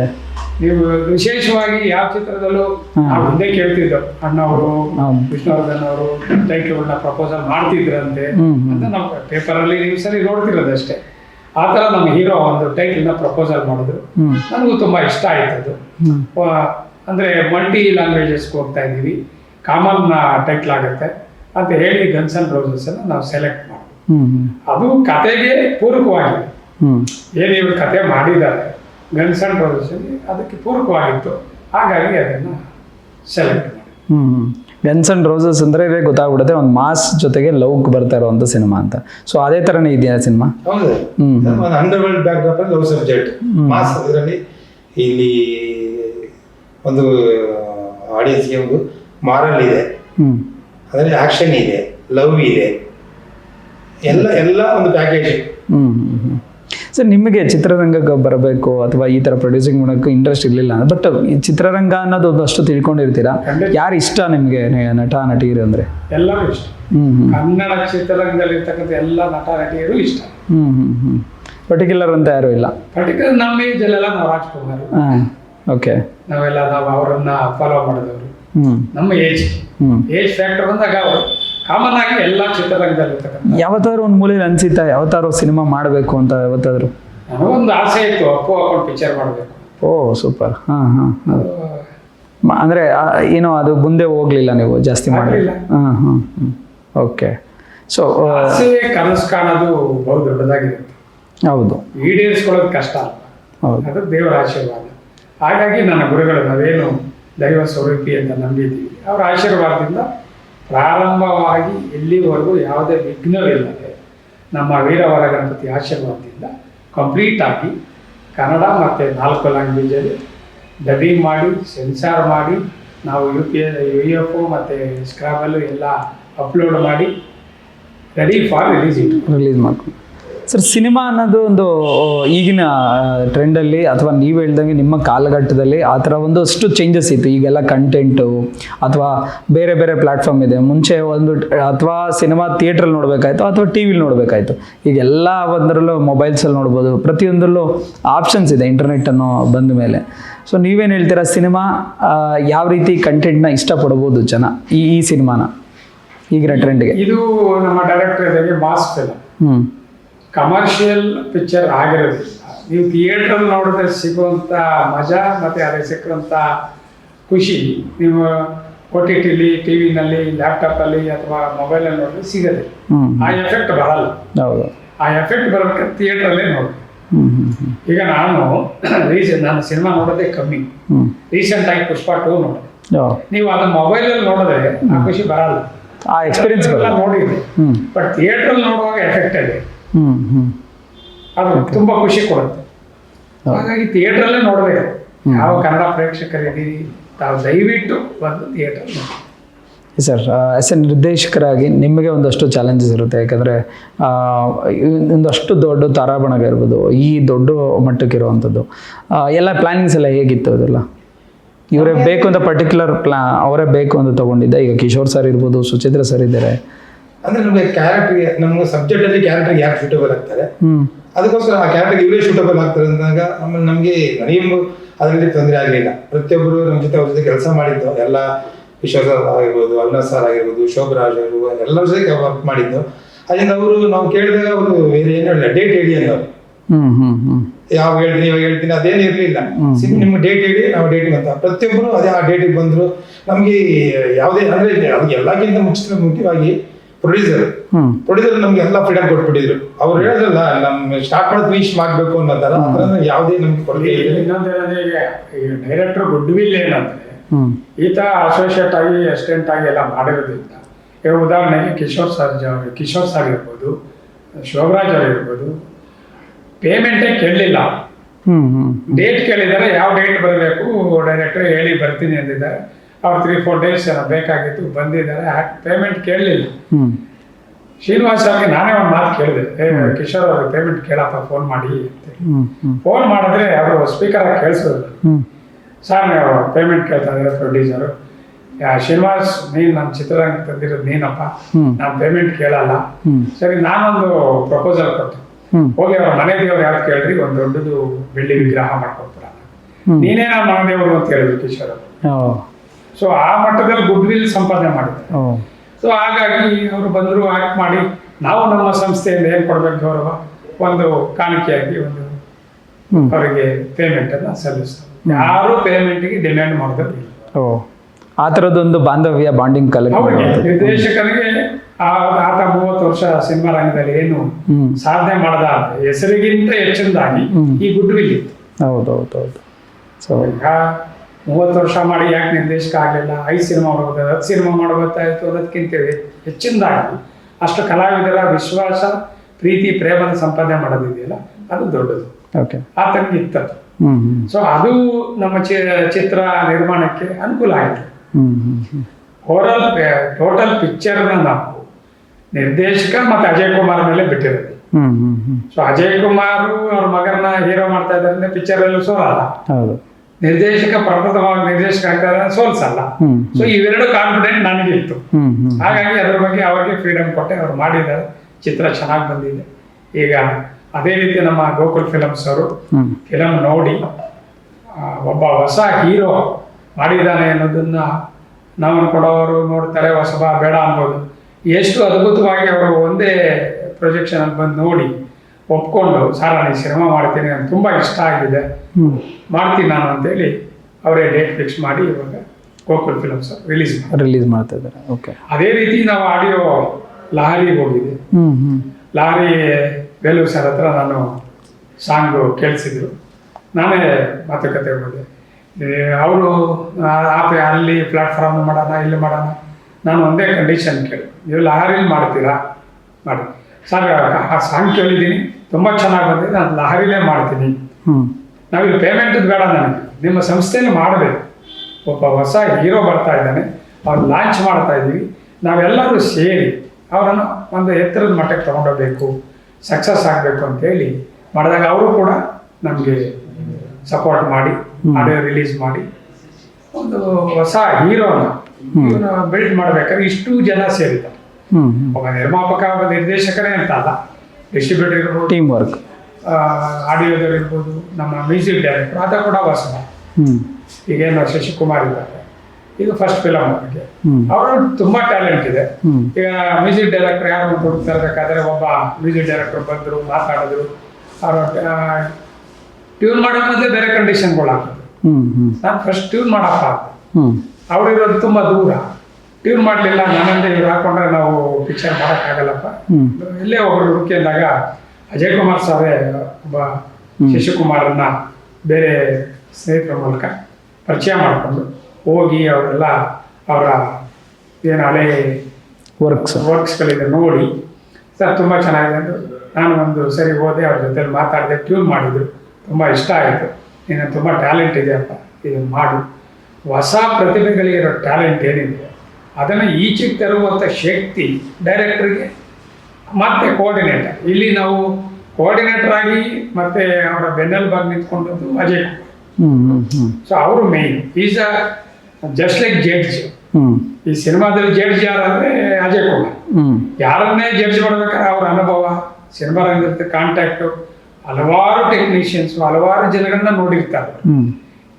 ನೀವು ವಿಶೇಷವಾಗಿ ಯಾವ ಚಿತ್ರದಲ್ಲೂ ಒಂದೇ ನಾವು ಕೇಳ್ತಿದ್ದೋ ಅಣ್ಣವರು ವಿಷ್ಣುವರ್ಧನ್ ಅವರು ಟೈಟ್ಲ್ಗಳನ್ನ ಪ್ರಪೋಸಲ್ ಮಾಡ್ತಿದ್ರಂತೆ. ಅಂತ ನಾವು ಪೇಪರಲ್ಲಿ ನೀವು ಸರಿ ನೋಡ್ತಿರೋದಷ್ಟೇ ಆ ಥರ ನಮ್ಮ ಹೀರೋ ಒಂದು ಟೈಟ್ಲನ್ನ ಪ್ರಪೋಸಲ್ ಮಾಡಿದ್ರು. ನನಗೂ ತುಂಬ ಇಷ್ಟ ಆಯ್ತು ಅದು. ಅಂದ್ರೆ ಮಲ್ಟಿ ಲ್ಯಾಂಗ್ವೇಜಸ್ಗೆ ಹೋಗ್ತಾ ಇದ್ದೀವಿ. ಕಾಮನ್ ಟೈಟ್ಲ್ ಆಗುತ್ತೆ ಅಂತ ಹೇಳಿ ಗನ್ಸ್ ಅಂಡ್ ರೋಸಸ್ ಅನ್ನು ನಾವು ಸೆಲೆಕ್ಟ್ ಮಾಡಿ ಅದು ಕತೆಗೆ ಪೂರಕವಾಗಿದೆ. ಏನು ಇವ್ರು ಕತೆ ಮಾಡಿದ್ದಾರೆ. ಗನ್ಸ್ ಅಂಡ್ ರೋಸಸ್ ಅದಕ್ಕೆ ಪೂರಕವಾಗಿತ್ತು. ಹಾಗಾಗಿ ಅದನ್ನು ಸೆಲೆಕ್ಟ್ ಮಾಡಿ. ಹ್ಞೂ ಹ್ಞೂ ಗನ್ಸ್ ಆ್ಯಂಡ್ ರೋಸಸ್ ಅಂದರೆ ಇವೇ ಗೊತ್ತಾಗ್ಬಿಡುತ್ತೆ ಒಂದು ಮಾಸ್ ಜೊತೆಗೆ ಲವ್ ಬರ್ತಾ ಇರೋವಂಥ ಸಿನಿಮಾ ಅಂತ. ಸೊ ಅದೇ ಥರನೇ ಇದೆಯಾ ಸಿನಿಮಾ? ಹೌದು. ಒಂದು underworld backdrop love subject mass ಅದರಲ್ಲಿ ಇಲ್ಲಿ ಒಂದು ಆಡಿಯನ್ಸ್ಗೆ ಒಂದು ಮಾರಲ್ ಇದೆ. ಹ್ಞೂ ಅದರಲ್ಲಿ ಆಕ್ಷನ್ ಇದೆ ಲವ್ ಇದೆ. ಎಲ್ಲ ಎಲ್ಲ ಒಂದು ಪ್ಯಾಕೇಜ್ ಹ್ಞೂ ಹ್ಞೂ ಸರ್ ನಿಮಗೆ ಚಿತ್ರರಂಗಕ್ಕೆ ಬರಬೇಕು ಅಥವಾ ಈ ತರ ಪ್ರೊಡ್ಯೂಸಿಂಗ್ ಮಾಡೋಕ್ಕೆ ಇಂಟ್ರೆಸ್ಟ್ ಇರಲಿಲ್ಲ ಬಟ್ ಈ ಚಿತ್ರರಂಗ ಅನ್ನೋದು ಒಂದಷ್ಟು ತಿಳ್ಕೊಂಡಿರ್ತೀರಾ. ಯಾರು ಇಷ್ಟ ನಿಮಗೆ ನಟ ನಟಿಯರು ಅಂದ್ರೆ? ಎಲ್ಲರೂ ಇಷ್ಟ. ಕನ್ನಡ ಚಿತ್ರರಂಗದಲ್ಲಿ ಇರ್ತಕ್ಕಂಥ ಎಲ್ಲ ನಟ ನಟಿಯರು ಇಷ್ಟ. ಹ್ಞೂ ಹ್ಞೂ ಹ್ಞೂ ಪರ್ಟಿಕ್ಯುಲರ್ ಅಂತ ಯಾರು ಇಲ್ಲ? ಪರ್ಟಿಕ್ಯುಲರ್ ನಮ್ಮ ಏಜಲ್ಲೆಲ್ಲ ನಾವು ರಾಜ್ಕುಮಾರ್ ಹಾಂ ಓಕೆ ನಾವೆಲ್ಲ ನಾವು ಅವರನ್ನ ಫಾಲೋ ಮಾಡಿದವರು. ನಮ್ಮ ಏಜ್ ಏಜ್ ಫ್ಯಾಕ್ಟರ್ ಬಂದಾಗ ಅವರು. ಕಾಮನ್ ಆಗಿ ಎಲ್ಲ ಚಿತ್ರರಂಗದಲ್ಲಿ ಯಾವತ್ತಾದ್ರು ಒಂದು ಮೂಲೆಯಲ್ಲಿ ಅನ್ಸಿತ್ತ ಯಾವತ್ತಾದ್ರೂ ಸಿನಿಮಾ ಮಾಡಬೇಕು ಅಂತ ಯಾವತ್ತಾದ್ರೂ? ಒಂದು ಆಸೆ ಇತ್ತು ಅಪ್ಪು ಹಾಕೊಂಡು ಪಿಕ್ಚರ್ ಮಾಡಬೇಕು. ಓ ಸೂಪರ್. ಹಾಂ ಹಾಂ ಅಂದರೆ ಏನೋ ಅದು ಮುಂದೆ ಹೋಗ್ಲಿಲ್ಲ ನೀವು ಜಾಸ್ತಿ ಮಾಡಲಿಲ್ಲ. ಹಾಂ ಹಾಂ ಓಕೆ. ಸೊ ಆಸೆ ಕನಸು ಕಾಣೋದು ಬಹು ದೊಡ್ಡದಾಗಿರುತ್ತೆ. ಹೌದು. ಈಡೇರಿಸ್ಕೊಳ್ಳೋದು ಕಷ್ಟ ಹೌದು. ಅದು ದೇವರ ಆಶೀರ್ವಾದ. ಹಾಗಾಗಿ ನನ್ನ ಗುರುಗಳು ನಾವೇನು ದೈವ ಸ್ವರೂಪಿ ಅಂತ ನಂಬಿದ್ದೀವಿ. ಅವರ ಆಶೀರ್ವಾದದಿಂದ ಪ್ರಾರಂಭವಾಗಿ ಎಲ್ಲಿವರೆಗೂ ಯಾವುದೇ ವಿಘ್ನವಿಲ್ಲದೆ ನಮ್ಮ ವೀರವರ ಗಣಪತಿ ಆಶೀರ್ವಾದದಿಂದ ಕಂಪ್ಲೀಟ್ ಆಗಿ ಕನ್ನಡ ಮತ್ತು ನಾಲ್ಕು ಲ್ಯಾಂಗ್ವೇಜಲ್ಲಿ ಡಬ್ಬಿಂಗ್ ಮಾಡಿ ಸೆನ್ಸಾರ್ ಮಾಡಿ, ನಾವು U P U F O ಮತ್ತು ಸ್ಕ್ರಾಬಲ್ಲು ಎಲ್ಲ ಅಪ್ಲೋಡ್ ಮಾಡಿ ರೆಡಿ ಫಾರ್ ರಿಲೀಸ್ ಇಟ್ಟು ರಿಲೀಸ್ ಮಾಡ್ಕೊಂಡು ಸರ್ ಸಿನಿಮಾ ಅನ್ನೋದು ಒಂದು ಈಗಿನ ಟ್ರೆಂಡಲ್ಲಿ ಅಥವಾ ನೀವು ಹೇಳ್ದಂಗೆ ನಿಮ್ಮ ಕಾಲಘಟ್ಟದಲ್ಲಿ ಆ ಥರ ಅಷ್ಟು ಚೇಂಜಸ್ ಇತ್ತು. ಈಗೆಲ್ಲ ಕಂಟೆಂಟು ಅಥವಾ ಬೇರೆ ಬೇರೆ ಪ್ಲ್ಯಾಟ್ಫಾರ್ಮ್ ಇದೆ. ಮುಂಚೆ ಒಂದು ಅಥವಾ ಸಿನಿಮಾ ಥಿಯೇಟ್ರಲ್ಲಿ ನೋಡಬೇಕಾಯ್ತು ಅಥವಾ ಟಿ ವಿಲಿ ನೋಡಬೇಕಾಯ್ತು ಈಗೆಲ್ಲ ಒಂದರಲ್ಲೂ ಮೊಬೈಲ್ಸಲ್ಲಿ ನೋಡ್ಬೋದು. ಪ್ರತಿಯೊಂದರಲ್ಲೂ ಆಪ್ಷನ್ಸ್ ಇದೆ ಇಂಟರ್ನೆಟ್ ಅನ್ನೋ ಬಂದ ಮೇಲೆ. ಸೊ ನೀವೇನು ಹೇಳ್ತೀರಾ? ಸಿನಿಮಾ ಯಾವ ರೀತಿ ಕಂಟೆಂಟ್ನ ಇಷ್ಟಪಡ್ಬೋದು ಜನ ಈ ಈ ಸಿನಿಮಾನ ಈಗಿನ ಟ್ರೆಂಡ್ಗೆ ಇದು ನಮ್ಮ ಡೈರೆಕ್ಟರ್ ಮಾಸ್ ಫಿಲಮ್ ಹ್ಞೂ ಕಮರ್ಷಿಯಲ್ ಪಿಕ್ಚರ್ ಆಗಿರೋದಿಲ್ಲ ನೀವು ಥಿಯೇಟ್ರಲ್ಲಿ ನೋಡಿದ್ರೆ ಸಿಗುವಂಥ ಮಜಾ ಮತ್ತು ಅದಕ್ಕೆ ಸಿಕ್ಕಂಥ ಖುಷಿ. ನೀವು ಒ ಟಿ ಟಿಲಿ ಟಿ ವಿನಲ್ಲಿ ಲ್ಯಾಪ್ಟಾಪಲ್ಲಿ ಅಥವಾ ಮೊಬೈಲಲ್ಲಿ ನೋಡಿದ್ರೆ ಸಿಗದೆ. ಆ ಎಫೆಕ್ಟ್ ಬರಲ್ಲ. ಹೌದು. ಆ ಎಫೆಕ್ಟ್ ಬರೋದಕ್ಕೆ ಥಿಯೇಟ್ರಲ್ಲೇ ನೋಡಿ. ಈಗ ನಾನು ರೀಸೆಂಟ್ ನಾನು ಸಿನಿಮಾ ನೋಡೋದೇ ಕಮ್ಮಿ. ರೀಸೆಂಟ್ ಆಗಿ ಪುಷ್ಪ ಟೂ ನೋಡಿದೆ. ನೀವು ಅದು ಮೊಬೈಲಲ್ಲಿ ನೋಡಿದ್ರೆ ಆ ಖುಷಿ ಬರಲ್ಲ. ಆ ಎಕ್ಸ್ಪೀರಿಯನ್ಸ್ ನೋಡಿದ್ವಿ ಬಟ್ ಥಿಯೇಟ್ರಲ್ಲಿ ನೋಡುವಾಗ ಎಫೆಕ್ಟ್ ಇದೆ ಅದು ತುಂಬಾ ಖುಷಿ ಕೊಡುತ್ತೆ. ಹಾಗಾಗಿ ಥಿಯೇಟ್ರಲ್ಲೇ ನೋಡಬೇಕು. ಯಾವ ಕನ್ನಡ ಪ್ರೇಕ್ಷಕರಿದ್ದೀರಿ ತಾವು ದಯವಿಟ್ಟು ಬಂದು ಥಿಯೇಟರ್ ಸರ್ ಎಸ್ ಎ ನಿರ್ದೇಶಕರಾಗಿ ನಿಮಗೆ ಒಂದಷ್ಟು ಚಾಲೆಂಜಸ್ ಇರುತ್ತೆ. ಯಾಕಂದರೆ ಒಂದಷ್ಟು ದೊಡ್ಡ ತಾರಾಬಣಗ ಇರ್ಬೋದು ಈ ದೊಡ್ಡ ಮಟ್ಟಕ್ಕೆ ಇರುವಂಥದ್ದು ಎಲ್ಲ ಪ್ಲಾನಿಂಗ್ಸ್ ಎಲ್ಲ ಹೇಗಿತ್ತು ಅದೆಲ್ಲ? ಇವರೇ ಬೇಕು ಅಂತ ಪರ್ಟಿಕ್ಯುಲರ್ ಪ್ಲಾ ಅವರೇ ಬೇಕು ಅಂತ ತೊಗೊಂಡಿದ್ದೆ? ಈಗ ಕಿಶೋರ್ ಸರ್ ಇರ್ಬೋದು ಸುಚಿತ್ರ ಸರ್ ಇದ್ದಾರೆ. ಅಂದ್ರೆ ನಮಗೆ ಕ್ಯಾರೆಕ್ಟರ್ ನಮ್ಗೆ ಸಬ್ಜೆಕ್ಟ್ ಅಲ್ಲಿ ಕ್ಯಾರೆಕ್ಟರ್ ಯಾರು ಸೂಟಬಲ್ ಆಗ್ತಾರೆ? ಅದಕ್ಕೋಸ್ಕರ ಆ ಕ್ಯಾರೆಕ್ಟರ್ ಇವರೇ ಶೂಟಬಲ್ ಆಗ್ತಾರೆ ಅಂದಾಗ ಆಮೇಲೆ ನಮಗೆ ನನಗೆ ಅದರಲ್ಲಿ ತೊಂದರೆ ಆಗಲಿಲ್ಲ. ಪ್ರತಿಯೊಬ್ಬರು ನಮ್ಮ ಜೊತೆ ಅವ್ರ ಜೊತೆ ಕೆಲಸ ಮಾಡಿದ್ದು. ಎಲ್ಲ ಕಿಶೋರ್ ಸರ್ ಆಗಿರ್ಬೋದು ಅವಿನಾಶ್ ಸರ್ ಆಗಿರ್ಬೋದು ಶೋಭರಾಜ್ ಆಗಿರ್ಬೋದು ಎಲ್ಲರ ಜೊತೆ ವರ್ಕ್ ಮಾಡಿದ್ದು. ಅದರಿಂದ ಅವರು ನಾವು ಕೇಳಿದಾಗ ಅವರು ಬೇರೆ ಏನು ಹೇಳಿಲ್ಲ ಡೇಟ್ ಹೇಳಿ ಅಂದವರು. ಹ್ಮ್ ಯಾವ ಹೇಳ್ತೀನಿ ಇವಾಗ ಹೇಳ್ತೀನಿ ಅದೇನು ಇರಲಿಲ್ಲ. ನಿಮ್ಗೆ ಡೇಟ್ ಹೇಳಿ ನಾವು ಡೇಟ್ ಅಂತ ಪ್ರತಿಯೊಬ್ಬರು ಅದೇ ಆ ಡೇಟಿಗೆ ಬಂದರು. ನಮಗೆ ಯಾವುದೇ ಅಂದರೆ ಅದಕ್ಕೆ ಎಲ್ಲಕ್ಕಿಂತ ಮುಖ್ಯ ಮುಖ್ಯವಾಗಿ ಪ್ರೊಡ್ಯೂಸರ್. ಪ್ರೊಡ್ಯೂಸರ್ ನಮ್ಗೆ ಎಲ್ಲ ಫ್ರೀಡಮ್ ಕೊಟ್ಬಿಟ್ಟಿದ್ರು. ಅವ್ರು ಹೇಳಿದ್ರಲ್ಲ ನಮ್ ಸ್ಟಾರ್ಟ್ ಮಾಡೋದು ಫಿನಿಶ್ ಮಾಡ್ಬೇಕು ಅನ್ನೋದಲ್ಲ ಅದನ್ನ ಯಾವುದೇ ನಮ್ಗೆ ಕೊರತೆ ಇಲ್ಲ. ಇನ್ನೊಂದೇನಂದ್ರೆ ಈಗ ಈ ಡೈರೆಕ್ಟರ್ ಗುಡ್ ವಿಲ್ ಏನಂದ್ರೆ ಈತ ಅಸೋಸಿಯೇಟ್ ಆಗಿ ಅಸಿಸ್ಟೆಂಟ್ ಆಗಿ ಎಲ್ಲ ಮಾಡಿರೋದ್ರಿಂದ ಈಗ ಉದಾಹರಣೆಗೆ ಕಿಶೋರ್ ಸರ್ ಕಿಶೋರ್ ಸರ್ ಇರ್ಬೋದು ಶೋಭರಾಜ್ ಅವ್ರು ಇರ್ಬೋದು ಪೇಮೆಂಟೇ ಕೇಳಲಿಲ್ಲ. ಡೇಟ್ ಕೇಳಿದ್ದಾರೆ ಯಾವ ಡೇಟ್ ಬರಬೇಕು ಡೈರೆಕ್ಟರ್ ಹೇಳಿ ಬರ್ತೀನಿ ಅಂದಿದ್ದಾರೆ. ಅವ್ರು ತ್ರೀ ಫೋರ್ ಡೇಸ್ ಬೇಕಾಗಿತ್ತು ಬಂದಿದ್ದಾರೆ ಪೇಮೆಂಟ್ ಕೇಳಲಿಲ್ಲ. ಶ್ರೀನಿವಾಸ್ ಅವ್ರಿಗೆ ನಾನೇ ಒಂದು ಮಾತು ಕೇಳಿದೆ ಏ ಕಿಶೋರ್ ಅವ್ರಿಗೆ ಪೇಮೆಂಟ್ ಕೇಳಪ್ಪ ಫೋನ್ ಮಾಡಿ ಅಂತೇಳಿ ಹ್ಞೂ ಫೋನ್ ಮಾಡಿದ್ರೆ ಅವರು ಸ್ಪೀಕರ್ ಆಗಿ ಕೇಳಿಸೋದಿಲ್ಲ. ಸರ್ ನೀವು ಪೇಮೆಂಟ್ ಕೇಳ್ತಾ ಇದ್ದಾರೆ ಪ್ರೊಡ್ಯೂಸರು ಶ್ರೀನಿವಾಸ್ ನೀನು ನಮ್ಮ ಚಿತ್ರರಂಗ ತಂದಿರೋದು ನೀನಪ್ಪ. ನಾನು ಪೇಮೆಂಟ್ ಕೇಳಲ್ಲ. ಸರಿ ನಾನೊಂದು ಪ್ರಪೋಸಲ್ ಕೊಟ್ಟೆ. ಹೋಗಿ ಅವ್ರ ಮನೆ ದೇವ್ರು ಯಾವ್ದು ಕೇಳ್ರಿ ಒಂದು ದೊಡ್ಡದು ಬೆಳ್ಳಿ ವಿಗ್ರಹ ಮಾಡ್ಕೊಡ್ತೀರ ನೀನೇನ ನೀನೇ ನಮ್ಮ ಮನೆ ದೇವರು ಅಂತ ಹೇಳಿದ್ರು ಕಿಶೋರ್ ಅವರು. ಸೊ ಆ ಮಟ್ಟದಲ್ಲಿ ಗುಡ್ ವಿಲ್ ಸಂಪಾದನೆ ಮಾಡಿದ್ರು. ಸೊ ಹಾಗಾಗಿ ಅವರು ಬಂದರು ಆಕ್ಟ್ ಮಾಡಿ ನಾವು ನಮ್ಮ ಸಂಸ್ಥೆಯಿಂದ ಏನು ಕೊಡ್ಬೇಕು ಗೌರವ? ಒಂದು ಕಾಣಿಕೆಯಾಗಿ ಒಂದು ಅವರಿಗೆ ಪೇಮೆಂಟ್ ಅನ್ನ ಸಲ್ಲಿಸ್ತಾರೆ. ಯಾರು ಪೇಮೆಂಟ್ಗೆ ಡಿಮ್ಯಾಂಡ್ ಮಾಡೋದಿಲ್ಲ. ಆ ಥರದ್ದೊಂದು ಬಾಂಧವ್ಯ ಬಾಂಡಿಂಗ್ ಕಲೆ ನಿರ್ದೇಶಕರಿಗೆ ಆ- ಆತ ಮೂವತ್ತು ವರ್ಷ ಸಿನಿಮಾ ರಂಗದಲ್ಲಿ ಏನು ಸಾಧನೆ ಮಾಡದ ಹೆಸರಿಗಿಂತ ಹೆಚ್ಚಿನದಾಗಿ. ಈ ಗುಡ್ ವಿಲ್ ಇತ್ತು. ಹೌದು ಹೌದು ಹೌದು. ಸೊ ಈಗ ಮೂವತ್ತು ವರ್ಷ ಮಾಡಿ ಯಾಕೆ ನಿರ್ದೇಶಕ ಆಗಲಿಲ್ಲ? ಐದು ಸಿನಿಮಾ ಮಾಡ್ಬೋದು ಹತ್ತು ಸಿನಿಮಾ ಮಾಡಬೇಕಾಯ್ತು ಅನ್ನೋದಕ್ಕಿಂತ ಹೆಚ್ಚಿನದಾಗಿ ಅಷ್ಟು ಕಲಾವಿದರ ವಿಶ್ವಾಸ ಪ್ರೀತಿ ಪ್ರೇಮದ ಸಂಪಾದನೆ ಮಾಡೋದಿದೆಯಲ್ಲ ಅದು ದೊಡ್ಡದು. ಓಕೆ ಆತನಿಗೆ ಇತ್ತದು. ಹ್ಞೂ ಹ್ಞೂ ಸೊ ಅದು ನಮ್ಮ ಚಿ- ಚಿತ್ರ ನಿರ್ಮಾಣಕ್ಕೆ ಅನುಕೂಲ ಆಯಿತು. ಓರಲ್ ಓವರಾಲ್ ಟೋಟಲ್ ಪಿಕ್ಚರ್ನ ನಾವು ನಿರ್ದೇಶಕ ಮತ್ತು ಅಜಯ್ ಕುಮಾರ್ ಮೇಲೆ ಬಿಟ್ಟಿರೋದು. ಸೊ ಅಜಯ್ ಕುಮಾರ್ ಅವ್ರ ಮಗನ ಹೀರೋ ಮಾಡ್ತಾ ಇದ್ದಾರೆ ಪಿಕ್ಚರ್ ಅಲ್ಲೂ ಸೋಲಲ್ಲ ನಿರ್ದೇಶಕ ಪ್ರಪ್ರಥಮವಾಗಿ ನಿರ್ದೇಶಕ ಆಗ್ತಾರೆ ಸೋಲ್ಸಲ್ಲ. ಸೊ ಇವೆರಡು ಕಾನ್ಫಿಡೆಂಟ್ ನನಗಿತ್ತು. ಹಾಗಾಗಿ ಅದ್ರ ಬಗ್ಗೆ ಅವ್ರಿಗೆ ಫ್ರೀಡಮ್ ಕೊಟ್ಟೆ ಅವ್ರು ಮಾಡಿದ್ದಾರೆ ಚಿತ್ರ ಚೆನ್ನಾಗಿ ಬಂದಿದೆ. ಈಗ ಅದೇ ರೀತಿ ನಮ್ಮ ಗೋಕುಲ್ ಫಿಲಮ್ಸ್ ಅವರು ಫಿಲಮ್ ನೋಡಿ ಒಬ್ಬ ಹೊಸ ಹೀರೋ ಮಾಡಿದ್ದಾನೆ ಅನ್ನೋದನ್ನ ನಾವು ಕೊಡೋರು ನೋಡ್ತಾರೆ ಹೊಸಬ ಬೇಡ ಅನ್ಬೋದು ಎಷ್ಟು ಅದ್ಭುತವಾಗಿ ಅವರು ಒಂದೇ ಪ್ರೊಜೆಕ್ಷನ್ ಅಲ್ಲಿ ಬಂದು ನೋಡಿ ಒಪ್ಕೊಂಡು ಸರ್ ನಾನು ಈ ಸಿನಿಮಾ ಮಾಡ್ತೀನಿ ನನಗೆ ತುಂಬ ಇಷ್ಟ ಆಗಿದೆ. ಮಾಡ್ತೀನಿ ನಾನು ಅಂತೇಳಿ ಅವರೇ ಡೇಟ್ ಫಿಕ್ಸ್ ಮಾಡಿ ಇವಾಗ ಗೋಕುಲ್ ಫಿಲಮ್ಸ್ ರಿಲೀಸ್ ರಿಲೀಸ್ ಮಾಡ್ತಾ ಇದ್ದಾರೆ. ಓಕೆ ಅದೇ ರೀತಿ ನಾವು ಆಡಿಯೋ ಲಹರಿಗೆ ಹೋಗಿದ್ದೆ ಲಹರಿ ಬೇಲೂರು ಸರ್ ಹತ್ರ ನಾನು ಸಾಂಗ್ ಕೇಳಿಸಿದ್ರು. ನಾನೇ ಮಾತುಕತೆ ಹೋದೆ ಅವರು ಅಲ್ಲಿ ಪ್ಲಾಟ್ಫಾರ್ಮ್ ಮಾಡೋಣ ಇಲ್ಲಿ ಮಾಡೋಣ. ನಾನು ಒಂದೇ ಕಂಡೀಷನ್ ಕೇಳಿ ನೀವು ಲಹರಿಲಿ ಮಾಡ್ತೀರಾ? ಮಾಡಿ. ಸರ್ ಆ ಸಾಂಗ್ ಕೇಳಿದ್ದೀನಿ. ತುಂಬ ಚೆನ್ನಾಗಿ ಬಂದಿದೆ. ನಾನು ಲಹರಿಲೇ ಮಾಡ್ತೀನಿ. ನಾವಿಲ್ಲಿ ಪೇಮೆಂಟ್ ಬೇಡ ನನಗೆ. ನಿಮ್ಮ ಸಂಸ್ಥೆಯಲ್ಲಿ ಮಾಡಬೇಕು. ಒಬ್ಬ ಹೊಸ ಹೀರೋ ಬರ್ತಾ ಇದ್ದಾನೆ. ಅವ್ರು ಲಾಂಚ್ ಮಾಡ್ತಾ ಇದ್ದೀವಿ. ನಾವೆಲ್ಲರೂ ಸೇರಿ ಅವರನ್ನು ಒಂದು ಎತ್ತರದ ಮಟ್ಟಕ್ಕೆ ತಗೊಂಡೋಗ್ಬೇಕು. ಸಕ್ಸಸ್ ಆಗಬೇಕು ಅಂತೇಳಿ ಮಾಡಿದಾಗ ಅವರು ಕೂಡ ನಮಗೆ ಸಪೋರ್ಟ್ ಮಾಡಿ ಆಡಿಯೋ ರಿಲೀಸ್ ಮಾಡಿ. ಒಂದು ಹೊಸ ಹೀರೋನ ಬಿಲ್ಡ್ ಮಾಡ್ಬೇಕಾದ್ರೆ ಇಷ್ಟು ಜನ ಸೇರಿದ್ದಾರೆ. ಒಬ್ಬ ನಿರ್ಮಾಪಕ ಒಬ್ಬ ನಿರ್ದೇಶಕರೇ ಅಂತ ಅಲ್ಲ ಡಿಸ್ಟ್ರಿಬ್ಯೂಟರ್ ಇರ್ಬೋದು ಟೀಮ್ ವರ್ಕ್ ಆಡಿಯೋದವ್ರು ಇರ್ಬೋದು ನಮ್ಮ ಮ್ಯೂಸಿಕ್ ಡೈರೆಕ್ಟರ್ ಆತ ಕೂಡ ವಾಸನ ಈಗೇನು ಶಶಿಕುಮಾರ್ ಇದ್ದಾರೆ. ಇದು ಫಸ್ಟ್ ಫಿಲಮ್ ಅವರಿಗೆ. ಅವರು ತುಂಬಾ ಟ್ಯಾಲೆಂಟ್ ಇದೆ. ಈಗ ಮ್ಯೂಸಿಕ್ ಡೈರೆಕ್ಟರ್ ಯಾರು ಅಂತ ಹುಡುಕ್ತಾ ಇರ್ಬೇಕಾದ್ರೆ ಒಬ್ಬ ಮ್ಯೂಸಿಕ್ ಡೈರೆಕ್ಟರ್ ಬಂದರು ಮಾತಾಡಿದ್ರು. ಅವರು ಟ್ಯೂನ್ ಮಾಡೋ ಮೊದಲೇ ಬೇರೆ ಕಂಡೀಷನ್ಗಳು ಹ್ಞೂ ನಾನು ಫಸ್ಟ್ ಟ್ಯೂನ್ ಮಾಡಪ್ಪ ಅವರಿರೋದು ತುಂಬಾ ದೂರ. ಟ್ಯೂನ್ ಮಾಡಲಿಲ್ಲ ನನ್ನಂತೆ ಇವ್ರು ಹಾಕೊಂಡ್ರೆ ನಾವು ಪಿಕ್ಚರ್ ಮಾಡೋಕ್ಕಾಗಲ್ಲಪ್ಪ. ಆಗಲ್ಲಪ್ಪ ಇಲ್ಲೇ ಒಬ್ರು ಹುಡುಕಿ ಅಂದಾಗ ಅಜಯ್ ಕುಮಾರ್ ಸಾವೇ ಒಬ್ಬ ಶಶಿಕುಮಾರನ್ನ ಬೇರೆ ಸ್ನೇಹಿತರ ಮೂಲಕ ಪರಿಚಯ ಮಾಡಿಕೊಂಡು ಹೋಗಿ ಅವರೆಲ್ಲ ಅವರ ಏನು ಹಳೆ ವರ್ಕ್ಸ್ ವರ್ಕ್ಸ್ಗಳಿದೆ ನೋಡಿ. ಸರ್ ತುಂಬ ಚೆನ್ನಾಗಿದೆ. ಅಂದರು ನಾನು ಒಂದು ಸರಿ ಹೋದೆ ಅವ್ರ ಜೊತೆಲಿ ಮಾತಾಡಿದೆ ಟ್ಯೂನ್ ಮಾಡಿದ್ರು. ತುಂಬ ಇಷ್ಟ ಆಯಿತು. ನೀನು ತುಂಬ ಟ್ಯಾಲೆಂಟ್ ಇದೆ ಅಪ್ಪ. ಇದನ್ನು ಮಾಡು. ಹೊಸ ಪ್ರತಿಭೆಗಳಿಗಿರೋ ಟ್ಯಾಲೆಂಟ್ ಏನಿದೆ? ಅದನ್ನು ಈಚೆಗೆ ತರುವಂಥ ಶಕ್ತಿ ಡೈರೆಕ್ಟ್ರಿಗೆ ಮತ್ತೆ ಕೋಆರ್ಡಿನೇಟರ್ ಇಲ್ಲಿ ನಾವು ಕೋಆರ್ಡಿನೇಟರ್ ಆಗಿ ಮತ್ತೆ ಅವರ ಬೆನ್ನೆಲುಬಾಗಿ ನಿಂತ್ಕೊಂಡದ್ದು ಅಜಯ್ ಸೊ ಅವರು main is uh just like judge ಈ ಸಿನಿಮಾದಲ್ಲಿ ಜಡ್ಜ್ ಯಾರಂದ್ರೆ ಅಜಯ್ ಕುಮಾರ್. ಯಾರನ್ನೇ ಜಡ್ಜ್ ಮಾಡ್ಬೇಕಾದ್ರೆ ಅವ್ರ ಅನುಭವ ಸಿನಿಮಾ ರಂಗದ ಕಾಂಟ್ಯಾಕ್ಟು ಹಲವಾರು ಟೆಕ್ನಿಷಿಯನ್ಸ್ ಹಲವಾರು ಜನಗಳನ್ನ ನೋಡಿರ್ತಾರೆ.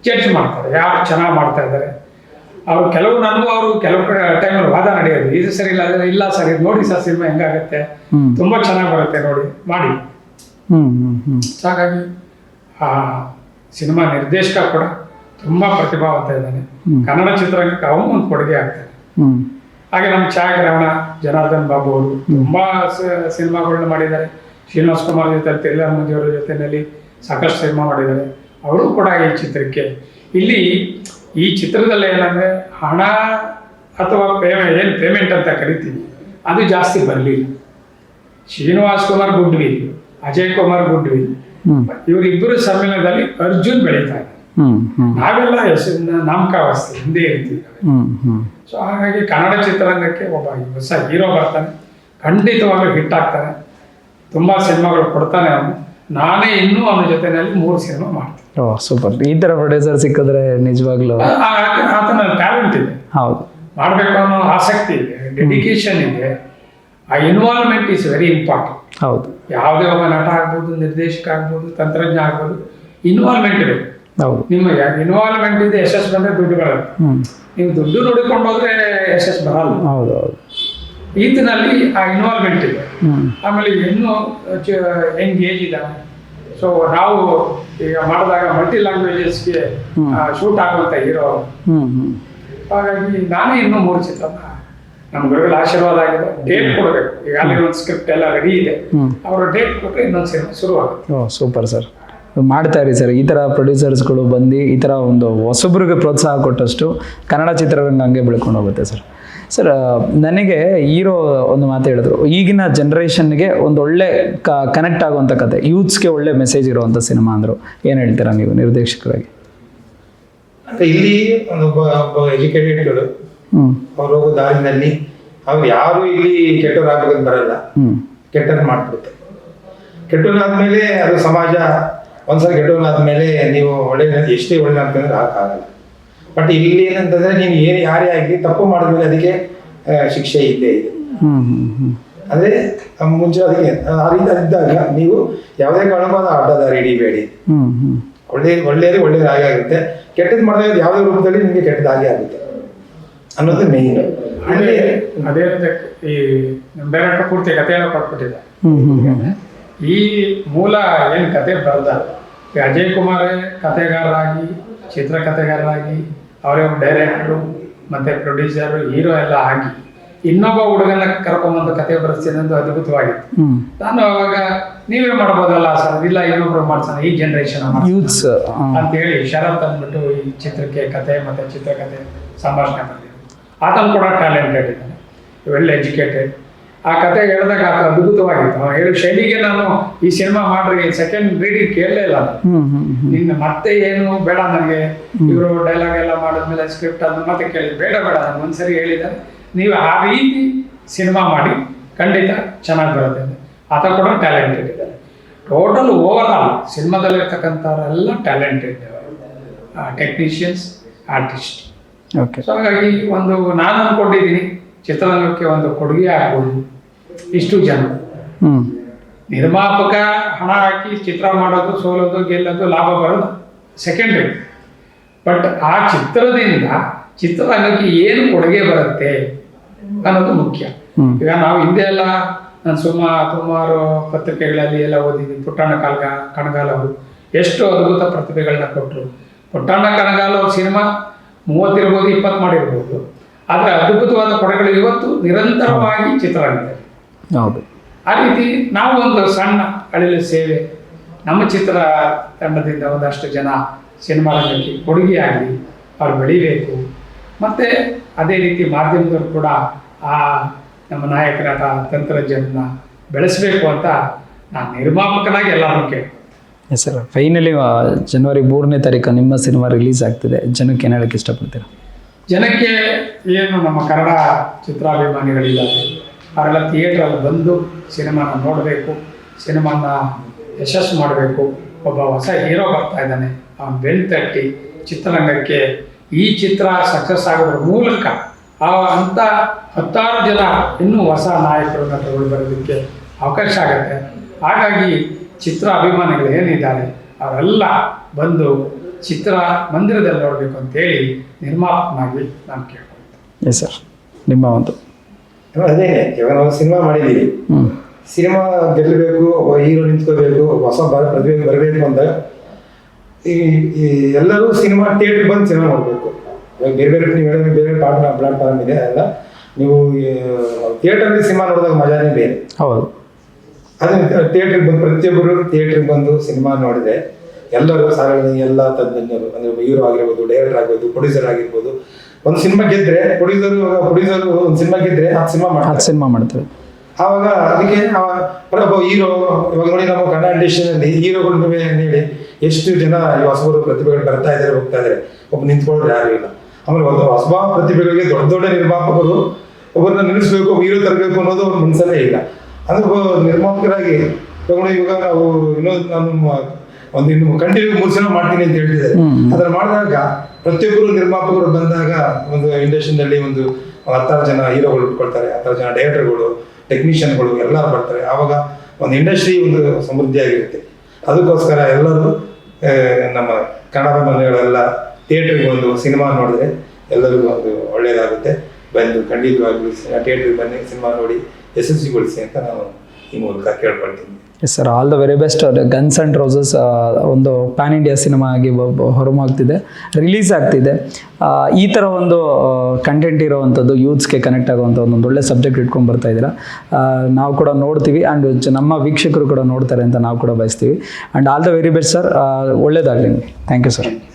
ಜಡ್ಜ್ ಮಾಡ್ತಾರೆ ಯಾರು ಚೆನ್ನಾಗಿ ಮಾಡ್ತಾ ಇದ್ದಾರೆ. ಅವ್ರು ಕೆಲವು ನನಗೂ ಅವರು ಕೆಲವು ಕಡೆ ಟೈಮಲ್ಲಿ ವಾದ ನಡೆಯೋದು. ಇದು ಸರಿ ಇಲ್ಲ ಇಲ್ಲ ಸರ್ ಇದು ನೋಡಿ ಸರ್ ಸಿನಿಮಾ ಹೆಂಗಾಗತ್ತೆ. ತುಂಬಾ ಚೆನ್ನಾಗಿ ಬರುತ್ತೆ ನೋಡಿ ಮಾಡಿ. ಹಾಗಾಗಿ ಆ ಸಿನಿಮಾ ನಿರ್ದೇಶಕ ಕೂಡ ತುಂಬಾ ಪ್ರತಿಭಾವಂತ ಇದ್ದಾನೆ. ಕನ್ನಡ ಚಿತ್ರರಂಗಕ್ಕೆ ಅವನು ಒಂದು ಕೊಡುಗೆ ಆಗ್ತಾನೆ. ಹಾಗೆ ನಮ್ಮ ಛಾಯಾಗ್ರಹಣ ಜನಾರ್ದನ್ ಬಾಬು ಅವರು ತುಂಬಾ ಸಿನಿಮಾಗಳನ್ನ ಮಾಡಿದ್ದಾರೆ. ಶ್ರೀನಿವಾಸ್ ಕುಮಾರ್ ಜೊತೆ ತಿರುಗಾರ್ ಅವರ ಜೊತೆಯಲ್ಲಿ ಸಾಕಷ್ಟು ಸಿನಿಮಾ ಮಾಡಿದ್ದಾರೆ. ಅವರು ಕೂಡ ಈ ಚಿತ್ರಕ್ಕೆ. ಇಲ್ಲಿ ಈ ಚಿತ್ರದಲ್ಲಿ ಏನಂದ್ರೆ ಹಣ ಅಥವಾ ಪೇಮೆಂಟ್ ಏನು ಪೇಮೆಂಟ್ ಅಂತ ಕರಿತೀವಿ ಅದು ಜಾಸ್ತಿ ಬರಲಿಲ್ಲ. ಶ್ರೀನಿವಾಸ್ ಕುಮಾರ್ ಗುಡ್ವಿ ಅಜಯ್ ಕುಮಾರ್ ಗುಡ್ವಿ ಇವರಿಬ್ಬರು ಸಮ್ಮೇಳನದಲ್ಲಿ ಅರ್ಜುನ್ ಬೆಳೀತಾರೆ ನಾವೆಲ್ಲ ನಾಮಕಾವಸ್ಥೆ ಹಿಂದೆ ಇರ್ತೀವಿ. ಸೊ ಹಾಗಾಗಿ ಕನ್ನಡ ಚಿತ್ರರಂಗಕ್ಕೆ ಒಬ್ಬ ಹೊಸ ಹೀರೋ ಬರ್ತಾನೆ. ಖಂಡಿತವಾಗ್ಲೂ ಹಿಟ್ ಆಗ್ತಾನೆ. ತುಂಬಾ ಸಿನಿಮಾಗಳು ಕೊಡ್ತಾನೆ ಅವನು. ನಾನೇ ಇನ್ನೂ ಅವನ ಜೊತೆನಲ್ಲಿ ಮೂರು ಸಿನಿಮಾ ಮಾಡ್ತೀನಿ. ಓ ಸೂಪರ್ ಈ ಥರ ಪ್ರೊಡ್ಯೂಸರ್ ಸಿಕ್ಕಿದ್ರೆ ನಿಜವಾಗ್ಲೂ ಆತನ ಟ್ಯಾಲೆಂಟ್ ಇದೆ. ಹೌದು. ಮಾಡಬೇಕು ಅನ್ನೋ ಆಸಕ್ತಿ ಇದೆ ಡೆಡಿಕೇಶನ್ ಇದೆ. ಆ ಇನ್ವಾಲ್ವ್ಮೆಂಟ್ ಈಸ್ ವೆರಿ ಇಂಪಾರ್ಟೆಂಟ್ ಹೌದು. ಯಾವುದೇ ಒಬ್ಬ ನಟ ಆಗ್ಬೋದು ನಿರ್ದೇಶಕ ಆಗ್ಬೋದು ತಂತ್ರಜ್ಞ ಆಗ್ಬೋದು ಇನ್ವಾಲ್ವ್ಮೆಂಟ್ ಇದೆ. ಹೌದು. ನಿಮ್ಮ ಇನ್ವಾಲ್ವ್ಮೆಂಟ್ ಇದೆ ಯಶಸ್ಸು ಬಂದರೆ ದುಡ್ಡು ಹ್ಞೂ ನೀವು ದುಡ್ಡು ನೋಡಿಕೊಂಡು ಹೋದ್ರೆ ಯಶಸ್ಸು ಬರಲ್ಲ. ಹೌದು ಹೌದು. ಈತನಲ್ಲಿ ಆ ಇನ್ವಾಲ್ವ್ಮೆಂಟ್ ಇದೆ. ಆಮೇಲೆ ಇನ್ನೂ ಹೆಂಗ್ ಏಜ್ ಇದ್ದಾನೆ? ಸೊ ನಾವು ಈಗ ಮಾಡಿದಾಗ ಮಲ್ಟಿ ಲ್ಯಾಂಗ್ವೇಜಸ್ಗೆ ಶೂಟ್ ಆಗುವಂತ ಹೀರೋ ಹಾಗಾಗಿ ನಾನೇ ಇನ್ನೂ ಮೂರು ಚಿತ್ರನ ನಮ್ಮ ಗುರುಗಳ ಆಶೀರ್ವಾದ ಆಗಿದೆ. ಡೇಟ್ ಕೊಡಬೇಕು. ಈಗ ಅಲ್ಲಿ ಒಂದು ಸ್ಕ್ರಿಪ್ಟ್ ಎಲ್ಲ ರೆಡಿ ಇದೆ. ಅವರು ಡೇಟ್ ಕೊಟ್ಟರೆ ಇನ್ನೊಂದು ಸಿನಿಮಾ ಶುರು ಆಗುತ್ತೆ ಸೂಪರ್ ಸರ್ ಮಾಡ್ತಾ ಇರಿ ಸರ್ ಈ ಥರ ಪ್ರೊಡ್ಯೂಸರ್ಸ್ಗಳು ಬಂದು ಈ ಥರ ಒಂದು ಹೊಸಬ್ರಿಗೆ ಪ್ರೋತ್ಸಾಹ ಕೊಟ್ಟಷ್ಟು ಕನ್ನಡ ಚಿತ್ರರಂಗ ಹಂಗೆ ಬೆಳ್ಕೊಂಡು ಹೋಗುತ್ತೆ ಸರ್ ಸರ್ ನನಗೆ ಹೀರೋ ಒಂದು ಮಾತು ಹೇಳಿದ್ರು. ಈಗಿನ ಜನ್ರೇಷನ್ಗೆ ಒಂದು ಒಳ್ಳೆ ಕನೆಕ್ಟ್ ಆಗುವಂಥ ಕತೆ. ಯೂತ್ಸ್ಗೆ ಒಳ್ಳೆ ಮೆಸೇಜ್ ಇರುವಂಥ ಸಿನಿಮಾ ಅಂದರು. ಏನು ಹೇಳ್ತೀರಾ ನೀವು ನಿರ್ದೇಶಕರಾಗಿ? ಇಲ್ಲಿ ಒಬ್ಬ ಒಬ್ಬ ಎಜುಕೇಟೆಡ್ಗಳು ಅವ್ರು ಹೋಗೋ ದಾರಿನಲ್ಲಿ ಅವ್ರು ಯಾರು ಇಲ್ಲಿ ಕೆಟ್ಟವರಾಗಬೇಕಂತ ಬರಲ್ಲ. ಕೆಟ್ಟದ್ದು ಮಾಡ್ಬಿಡುತ್ತೆ ಕೆಟ್ಟವನಾದ್ಮೇಲೆ ಅದು ಸಮಾಜ ಒಂದ್ಸಲ ಕೆಟ್ಟವನಾದ್ಮೇಲೆ ನೀವು ಒಳ್ಳೆ ಎಷ್ಟೇ ಒಳ್ಳೆ ಅಂತಂದ್ರೆ ಆಗಲ್ಲ ಬಟ್ ಇಲ್ಲಿ ಏನಂತಂದ್ರೆ ನೀನು ಏನು ಯಾರೇ ಆಗಲಿ ತಪ್ಪು ಮಾಡಿದ್ಮೇಲೆ ಅದಕ್ಕೆ ಶಿಕ್ಷೆ ಇದ್ದೇ ಇದೆ. ಹ್ಞೂ ಹ್ಞೂ ಹ್ಞೂ ಅಂದ್ರೆ ಮುಂಚೆ ಅದಕ್ಕೆ ಆ ರೀತಿ ಇದ್ದಾಗ ನೀವು ಯಾವುದೇ ಕಾರಣಕ್ಕೂ ಅದು ಅಡ್ಡದಾರಿ ಹಿಡಿಬೇಡಿ ಹ್ಞೂ ಹ್ಞೂ ಒಳ್ಳೆ ಒಳ್ಳೆಯದು ಒಳ್ಳೇದು ಹಾಗೆ ಆಗುತ್ತೆ. ಕೆಟ್ಟದ್ದು ಮಾಡಿದಾಗ ಯಾವುದೇ ರೂಪದಲ್ಲಿ ನಿಮಗೆ ಕೆಟ್ಟದಾಗೆ ಆಗುತ್ತೆ. ಅನ್ನೋದು ಮೇನ್ ಅದೇ ಅದೇ ಈ ಡೈರೆಕ್ಟರ್ ಪೂರ್ತಿ ಕಥೆ ಎಲ್ಲ ಕೊಟ್ಬಿಟ್ಟಿದೆ ಈ ಮೂಲ ಏನು ಕತೆ ಬರೆದ ಅಜಯ್ ಕುಮಾರ್ ಕತೆಗಾರರಾಗಿ ಚಿತ್ರಕಥೆಗಾರರಾಗಿ ಅವರೇ ಡೈರೆಕ್ಟ್ರು ಮತ್ತೆ ಪ್ರೊಡ್ಯೂಸರು ಹೀರೋ ಎಲ್ಲ ಆಗಿ ಇನ್ನೊಬ್ಬ ಹುಡುಗನ ಕರ್ಕೊಂಬಂದು ಕತೆ ಬರೆಸ್ತೀನಿ ಅಂತ ಅದ್ಭುತವಾಗಿತ್ತು. ನಾನು ಅವಾಗ ನೀವೇ ಮಾಡ್ಬೋದಲ್ಲ ಸರ್? ಇಲ್ಲ ಇನ್ನೊಬ್ರು ಮಾಡ್ಸೋಣ ಈ ಜನರೇಷನ್ ಯೂತ್ಸ್ ಅಂತ ಹೇಳಿ ಶರತ್ ಅಂದ್ಬಿಟ್ಟು ಈ ಚಿತ್ರಕ್ಕೆ ಕತೆ ಮತ್ತೆ ಚಿತ್ರಕಥೆ ಸಂಭಾಷಣೆ ಬಂದಿದೆ ಆತನು ಕೂಡ ಟ್ಯಾಲೆಂಟೆಡ್ ಇದ್ದಾನೆ ವೆಲ್ ಎಜುಕೇಟೆಡ್ ಆ ಕತೆ ಹೇಳಿದಾಗ ಆತ ಅದ್ಭುತವಾಗಿತ್ತು. ಹೇಳೋ ಶೈಲಿಗೆ ನಾನು ಈ ಸಿನಿಮಾ ಮಾಡ್ರಿ ಸೆಕೆಂಡ್ ರೀಡಿಂಗ್ ಕೇಳಲೇ ಇಲ್ಲ. ನಿನ್ನ ಮತ್ತೆ ಏನು ಬೇಡ ನನಗೆ. ಇವರು ಡೈಲಾಗ್ ಎಲ್ಲ ಮಾಡಿದ್ಮೇಲೆ ಸ್ಕ್ರಿಪ್ಟ್ ಅದನ್ನ ಮತ್ತೆ ಕೇಳಿ ಬೇಡ ಬೇಡ ನಾನು ಒಂದ್ಸರಿ ಹೇಳಿದ ನೀವು ಆ ರೀತಿ ಸಿನಿಮಾ ಮಾಡಿ ಖಂಡಿತ ಚೆನ್ನಾಗಿ ಬರುತ್ತೆ. ಆತ ಕೂಡ ಟ್ಯಾಲೆಂಟೆಡ್ ಇದ್ದಾರೆ total overall talent talented technicians artist okay so ಹಾಗಾಗಿ ಒಂದು ನಾನು ಅಂದ್ಕೊಂಡಿದ್ದೀನಿ ಚಿತ್ರರಂಗಕ್ಕೆ ಒಂದು ಕೊಡುಗೆ ಆಗ್ಬೋದು ಇಷ್ಟು ಜನ. ನಿರ್ಮಾಪಕ ಹಣ ಹಾಕಿ ಚಿತ್ರ ಮಾಡೋದು ಸೋಲೋದು ಗೆಲ್ಲೋದು ಲಾಭ ಬರೋದು ಸೆಕೆಂಡ್ರಿ ಬಟ್ ಆ ಚಿತ್ರದಿಂದ ಚಿತ್ರರಂಗಕ್ಕೆ ಏನು ಕೊಡುಗೆ ಬರುತ್ತೆ ಅನ್ನೋದು ಮುಖ್ಯ. ಈಗ ನಾವು ಹಿಂದೆ ಎಲ್ಲ ನಾನು ಸುಮಾರು ಸುಮಾರು ಪತ್ರಿಕೆಗಳಲ್ಲಿ ಎಲ್ಲ ಓದಿದ್ದೀನಿ. ಪುಟ್ಟಣ್ಣ ಕಾಲ್ಗ ಕಣಗಾಲ್ ಅವರು. ಎಷ್ಟು ಅದ್ಭುತ ಪ್ರತಿಭೆಗಳನ್ನ ಕೊಟ್ಟರು ಪುಟ್ಟಣ್ಣ ಕಣಗಾಲ್ ಅವ್ರ ಸಿನಿಮಾ ಮೂವತ್ತಿರ್ಬೋದು ಇಪ್ಪತ್ತು ಮಾಡಿರ್ಬೋದು. ಆದರೆ ಅದ್ಭುತವಾದ ಕೊಡುಗೆಗಳು ಇವತ್ತು ನಿರಂತರವಾಗಿ ಚಿತ್ರರಂಗದಲ್ಲಿ. ಹೌದು. ಆ ರೀತಿ ನಾವು ಒಂದು ಸಣ್ಣ ಅಳಿಲ ಸೇವೆ ನಮ್ಮ ಚಿತ್ರ ತಂಡದಿಂದ ಒಂದಷ್ಟು ಜನ ಸಿನಿಮಾ ರಂಗಕ್ಕೆ ಕೊಡುಗೆಯಾಗಲಿ ಅವ್ರು ಬೆಳಿಬೇಕು. ಮತ್ತು ಅದೇ ರೀತಿ ಮಾಧ್ಯಮದವರು ಕೂಡ ಆ ನಮ್ಮ ನಾಯಕರಾದ ತಂತ್ರಜ್ಞನ ಬೆಳೆಸಬೇಕು ಅಂತ ನಾನು ನಿರ್ಮಾಪಕನಾಗಿ ಎಲ್ಲರೂ ಕೇಳಿ ಸರ್ ಫೈನಲಿ ಜನವರಿ ಮೂರನೇ ತಾರೀಕು ನಿಮ್ಮ ಸಿನಿಮಾ ರಿಲೀಸ್ ಆಗ್ತಿದೆ. ಜನಕ್ಕೆ ಏನು ಹೇಳಕ್ಕೆ ಇಷ್ಟಪಡ್ತೀರಾ? ಜನಕ್ಕೆ ಏನು ನಮ್ಮ ಕನ್ನಡ ಚಿತ್ರಾಭಿಮಾನಿಗಳಿದ್ದಾರೆ ಅವರೆಲ್ಲ ಥಿಯೇಟ್ರಲ್ಲಿ ಬಂದು ಸಿನಿಮಾನ ನೋಡಬೇಕು ಸಿನಿಮಾನ ಯಶಸ್ಸು ಮಾಡಬೇಕು. ಒಬ್ಬ ಹೊಸ ಹೀರೋ ಬರ್ತಾ ಇದ್ದಾನೆ. ಅವನು ಬೆನ್ ತಟ್ಟಿ ಚಿತ್ರರಂಗಕ್ಕೆ ಈ ಚಿತ್ರ ಸಕ್ಸಸ್ ಆಗೋದ್ರ ಮೂಲಕ ಆ ಅಂಥ ಹತ್ತಾರು ಜನ ಇನ್ನೂ ಹೊಸ ನಾಯಕರು ನಟಗಳು ಬರೋದಕ್ಕೆ ಅವಕಾಶ ಆಗುತ್ತೆ. ಹಾಗಾಗಿ ಚಿತ್ರ ಅಭಿಮಾನಿಗಳು ಏನಿದ್ದಾರೆ, ಅವರೆಲ್ಲ ಬಂದು ಚಿತ್ರ ಮಂದಿರದಲ್ಲಿ ನೋಡಬೇಕು ಅಂತೇಳಿ ನಿರ್ಮಾಪಕನಾಗಿ ನಾನು ಕೇಳ್ಕೊಳ್ತೇನೆ. ಎಸ್ ಸರ್ ನಿಮ್ಮ ಒಂದು. ಅದೇ ಇವಾಗ ನಾವು ಸಿನಿಮಾ ಮಾಡಿದ್ದೀವಿ. ಸಿನಿಮಾ ಗೆಲ್ಲಬೇಕು ಒಬ್ಬ ಹೀರೋ ನಿಂತ್ಕೋಬೇಕು ಹೊಸ ಬರ ಪ್ರತಿಭೆ ಬರಬೇಕು ಅಂತ. ಈ ಈ ಎಲ್ಲರೂ ಸಿನಿಮಾ ಥಿಯೇಟ್ರಿಗೆ ಬಂದು ಸಿನಿಮಾ ನೋಡಬೇಕು. ಇವಾಗ ಬೇರೆ ಬೇರೆ ನೀವು ಹೇಳಿದ್ರೆ ಬೇರೆ ಪಾರ್ಟ್ ಪ್ಲಾಟ್ಫಾರ್ಮ್ ಇದೆ ಅಲ್ಲ ನೀವು ಥಿಯೇಟರ್ಲಿ ಸಿನಿಮಾ ನೋಡಿದಾಗ ಮಜಾನೇ ಬೇರೆ. ಹೌದು. ಥಿಯೇಟರ್ ಥಿಯೇಟ್ರಿಗೆ ಬಂದು ಪ್ರತಿಯೊಬ್ಬರು ಥಿಯೇಟ್ರಿಗೆ ಬಂದು ಸಿನಿಮಾ ನೋಡಿದ್ರೆ ಎಲ್ಲರೂ ಸಾಗರದ ಎಲ್ಲ ತಜ್ಞರು ಅಂದ್ರೆ ಹೀರೋ ಆಗಿರ್ಬೋದು ಡೈರೆಕ್ಟರ್ ಆಗಿರ್ಬೋದು ಪ್ರೊಡ್ಯೂಸರ್ ಆಗಿರ್ಬೋದು. ಒಂದು ಸಿನಿಮಾ ಗೆದ್ರೆ ಪ್ರೊಡ್ಯೂಸರ್ ಪ್ರೊಡ್ಯೂಸರ್ ಒಂದು ಸಿನಿಮಾ ಗೆದ್ರೆ ಆ ಸಿನಿಮಾ ಮಾಡ್ತಾರೆ. ಸಿನಿಮಾ ಮಾಡ್ತಾರೆ. ಆವಾಗ ಅದಕ್ಕೆ ಒಬ್ಬ ಹೀರೋ ಇವಾಗ ನೋಡಿ ನಮ್ಮ ಕನ್ನಡ ಅಲ್ಲಿ ಹೀರೋಗಳು ಹೇಳಿ ಎಷ್ಟು ಜನ ಈ ಹೊಸಬರು ಪ್ರತಿಭೆಗಳು ಬರ್ತಾ ಇದಾರೆ ಹೋಗ್ತಾ ಇದ್ದಾರೆ ಒಬ್ಬ ನಿಂತ್ಕೊಳ್ಳೋದು ಯಾರು ಇಲ್ಲ. ಆಮೇಲೆ ಒಂದು ಹೊಸಬ ಪ್ರತಿಭೆಗಳಿಗೆ ದೊಡ್ಡ ದೊಡ್ಡ ನಿರ್ಮಾಪಕರು ಒಬ್ಬರನ್ನ ನಿಲ್ಲಿಸ್ಬೇಕು ಒಬ್ಬ ಹೀರೋ ತರಬೇಕು ಅನ್ನೋದು ಮನಸ್ಸಲ್ಲೇ ಇಲ್ಲ. ಅಂದ್ರೆ ಒಬ್ಬ ನಿರ್ಮಾಪಕರಾಗಿ ಇವಾಗ ನಾವು ಇನ್ನೊಂದು ನಾನು ಒಂದು ಇನ್ನು ಕಂಟಿನ್ಯೂ ಮೂರು ಜನ ಮಾಡ್ತೀನಿ ಅಂತ ಹೇಳ್ತಿದ್ದಾರೆ. ಅದನ್ನ ಮಾಡಿದಾಗ ಪ್ರತಿಯೊಬ್ಬರು ನಿರ್ಮಾಪಕರು ಬಂದಾಗ ಒಂದು ಇಂಡಸ್ಟ್ರಿನಲ್ಲಿ ಒಂದು ಹತ್ತಾರು ಜನ ಹೀರೋಗಳು ಇಟ್ಕೊಳ್ತಾರೆ ಹತ್ತಾರು ಜನ ಡೈರೆಕ್ಟರ್ಗಳು ಟೆಕ್ನಿಷಿಯನ್ಗಳು ಎಲ್ಲ ಬರ್ತಾರೆ. ಆವಾಗ ಒಂದು ಇಂಡಸ್ಟ್ರಿ ಒಂದು ಸಮೃದ್ಧಿಯಾಗಿರುತ್ತೆ. ಅದಕ್ಕೋಸ್ಕರ ಎಲ್ಲರೂ ನಮ್ಮ ಕನ್ನಡ ಮನೆಗಳೆಲ್ಲ ಥಿಯೇಟ್ರಿಗೆ ಒಂದು ಸಿನಿಮಾ ನೋಡಿದ್ರೆ ಎಲ್ಲರಿಗೂ ಒಂದು ಒಳ್ಳೆಯದಾಗುತ್ತೆ. ಬಂದು ಖಂಡಿತವಾಗ್ಲೂ ಥಿಯೇಟ್ರಿಗೆ ಬನ್ನಿ ಸಿನಿಮಾ ನೋಡಿ ಯಶಸ್ವಿಗೊಳಿಸಿ ಅಂತ ನಾನು ಈ ಮೂಲಕ yes sir all the very best Guns and Roses ಒಂದು ಪ್ಯಾನ್ ಇಂಡಿಯಾ ಸಿನಿಮಾ ಆಗಿ ಹೊರಮಾಗ್ತಿದೆ. ರಿಲೀಸ್ ಆಗ್ತಿದೆ. ಈ ಥರ ಒಂದು ಕಂಟೆಂಟ್ ಇರೋವಂಥದ್ದು ಯೂತ್ಸ್ಗೆ ಕನೆಕ್ಟ್ ಆಗುವಂಥ ಒಂದು ಒಳ್ಳೆ ಸಬ್ಜೆಕ್ಟ್ ಇಟ್ಕೊಂಡು ಬರ್ತಾ ಇದ್ದೀರಾ. ನಾವು ಕೂಡ ನೋಡ್ತೀವಿ ಆ್ಯಂಡ್ ನಮ್ಮ ವೀಕ್ಷಕರು ಕೂಡ ನೋಡ್ತಾರೆ ಅಂತ ನಾವು ಕೂಡ ಬಯಸ್ತೀವಿ. And all the very best sir ಒಳ್ಳೇದಾಗಲಿ ಥ್ಯಾಂಕ್ ಯು ಸರ್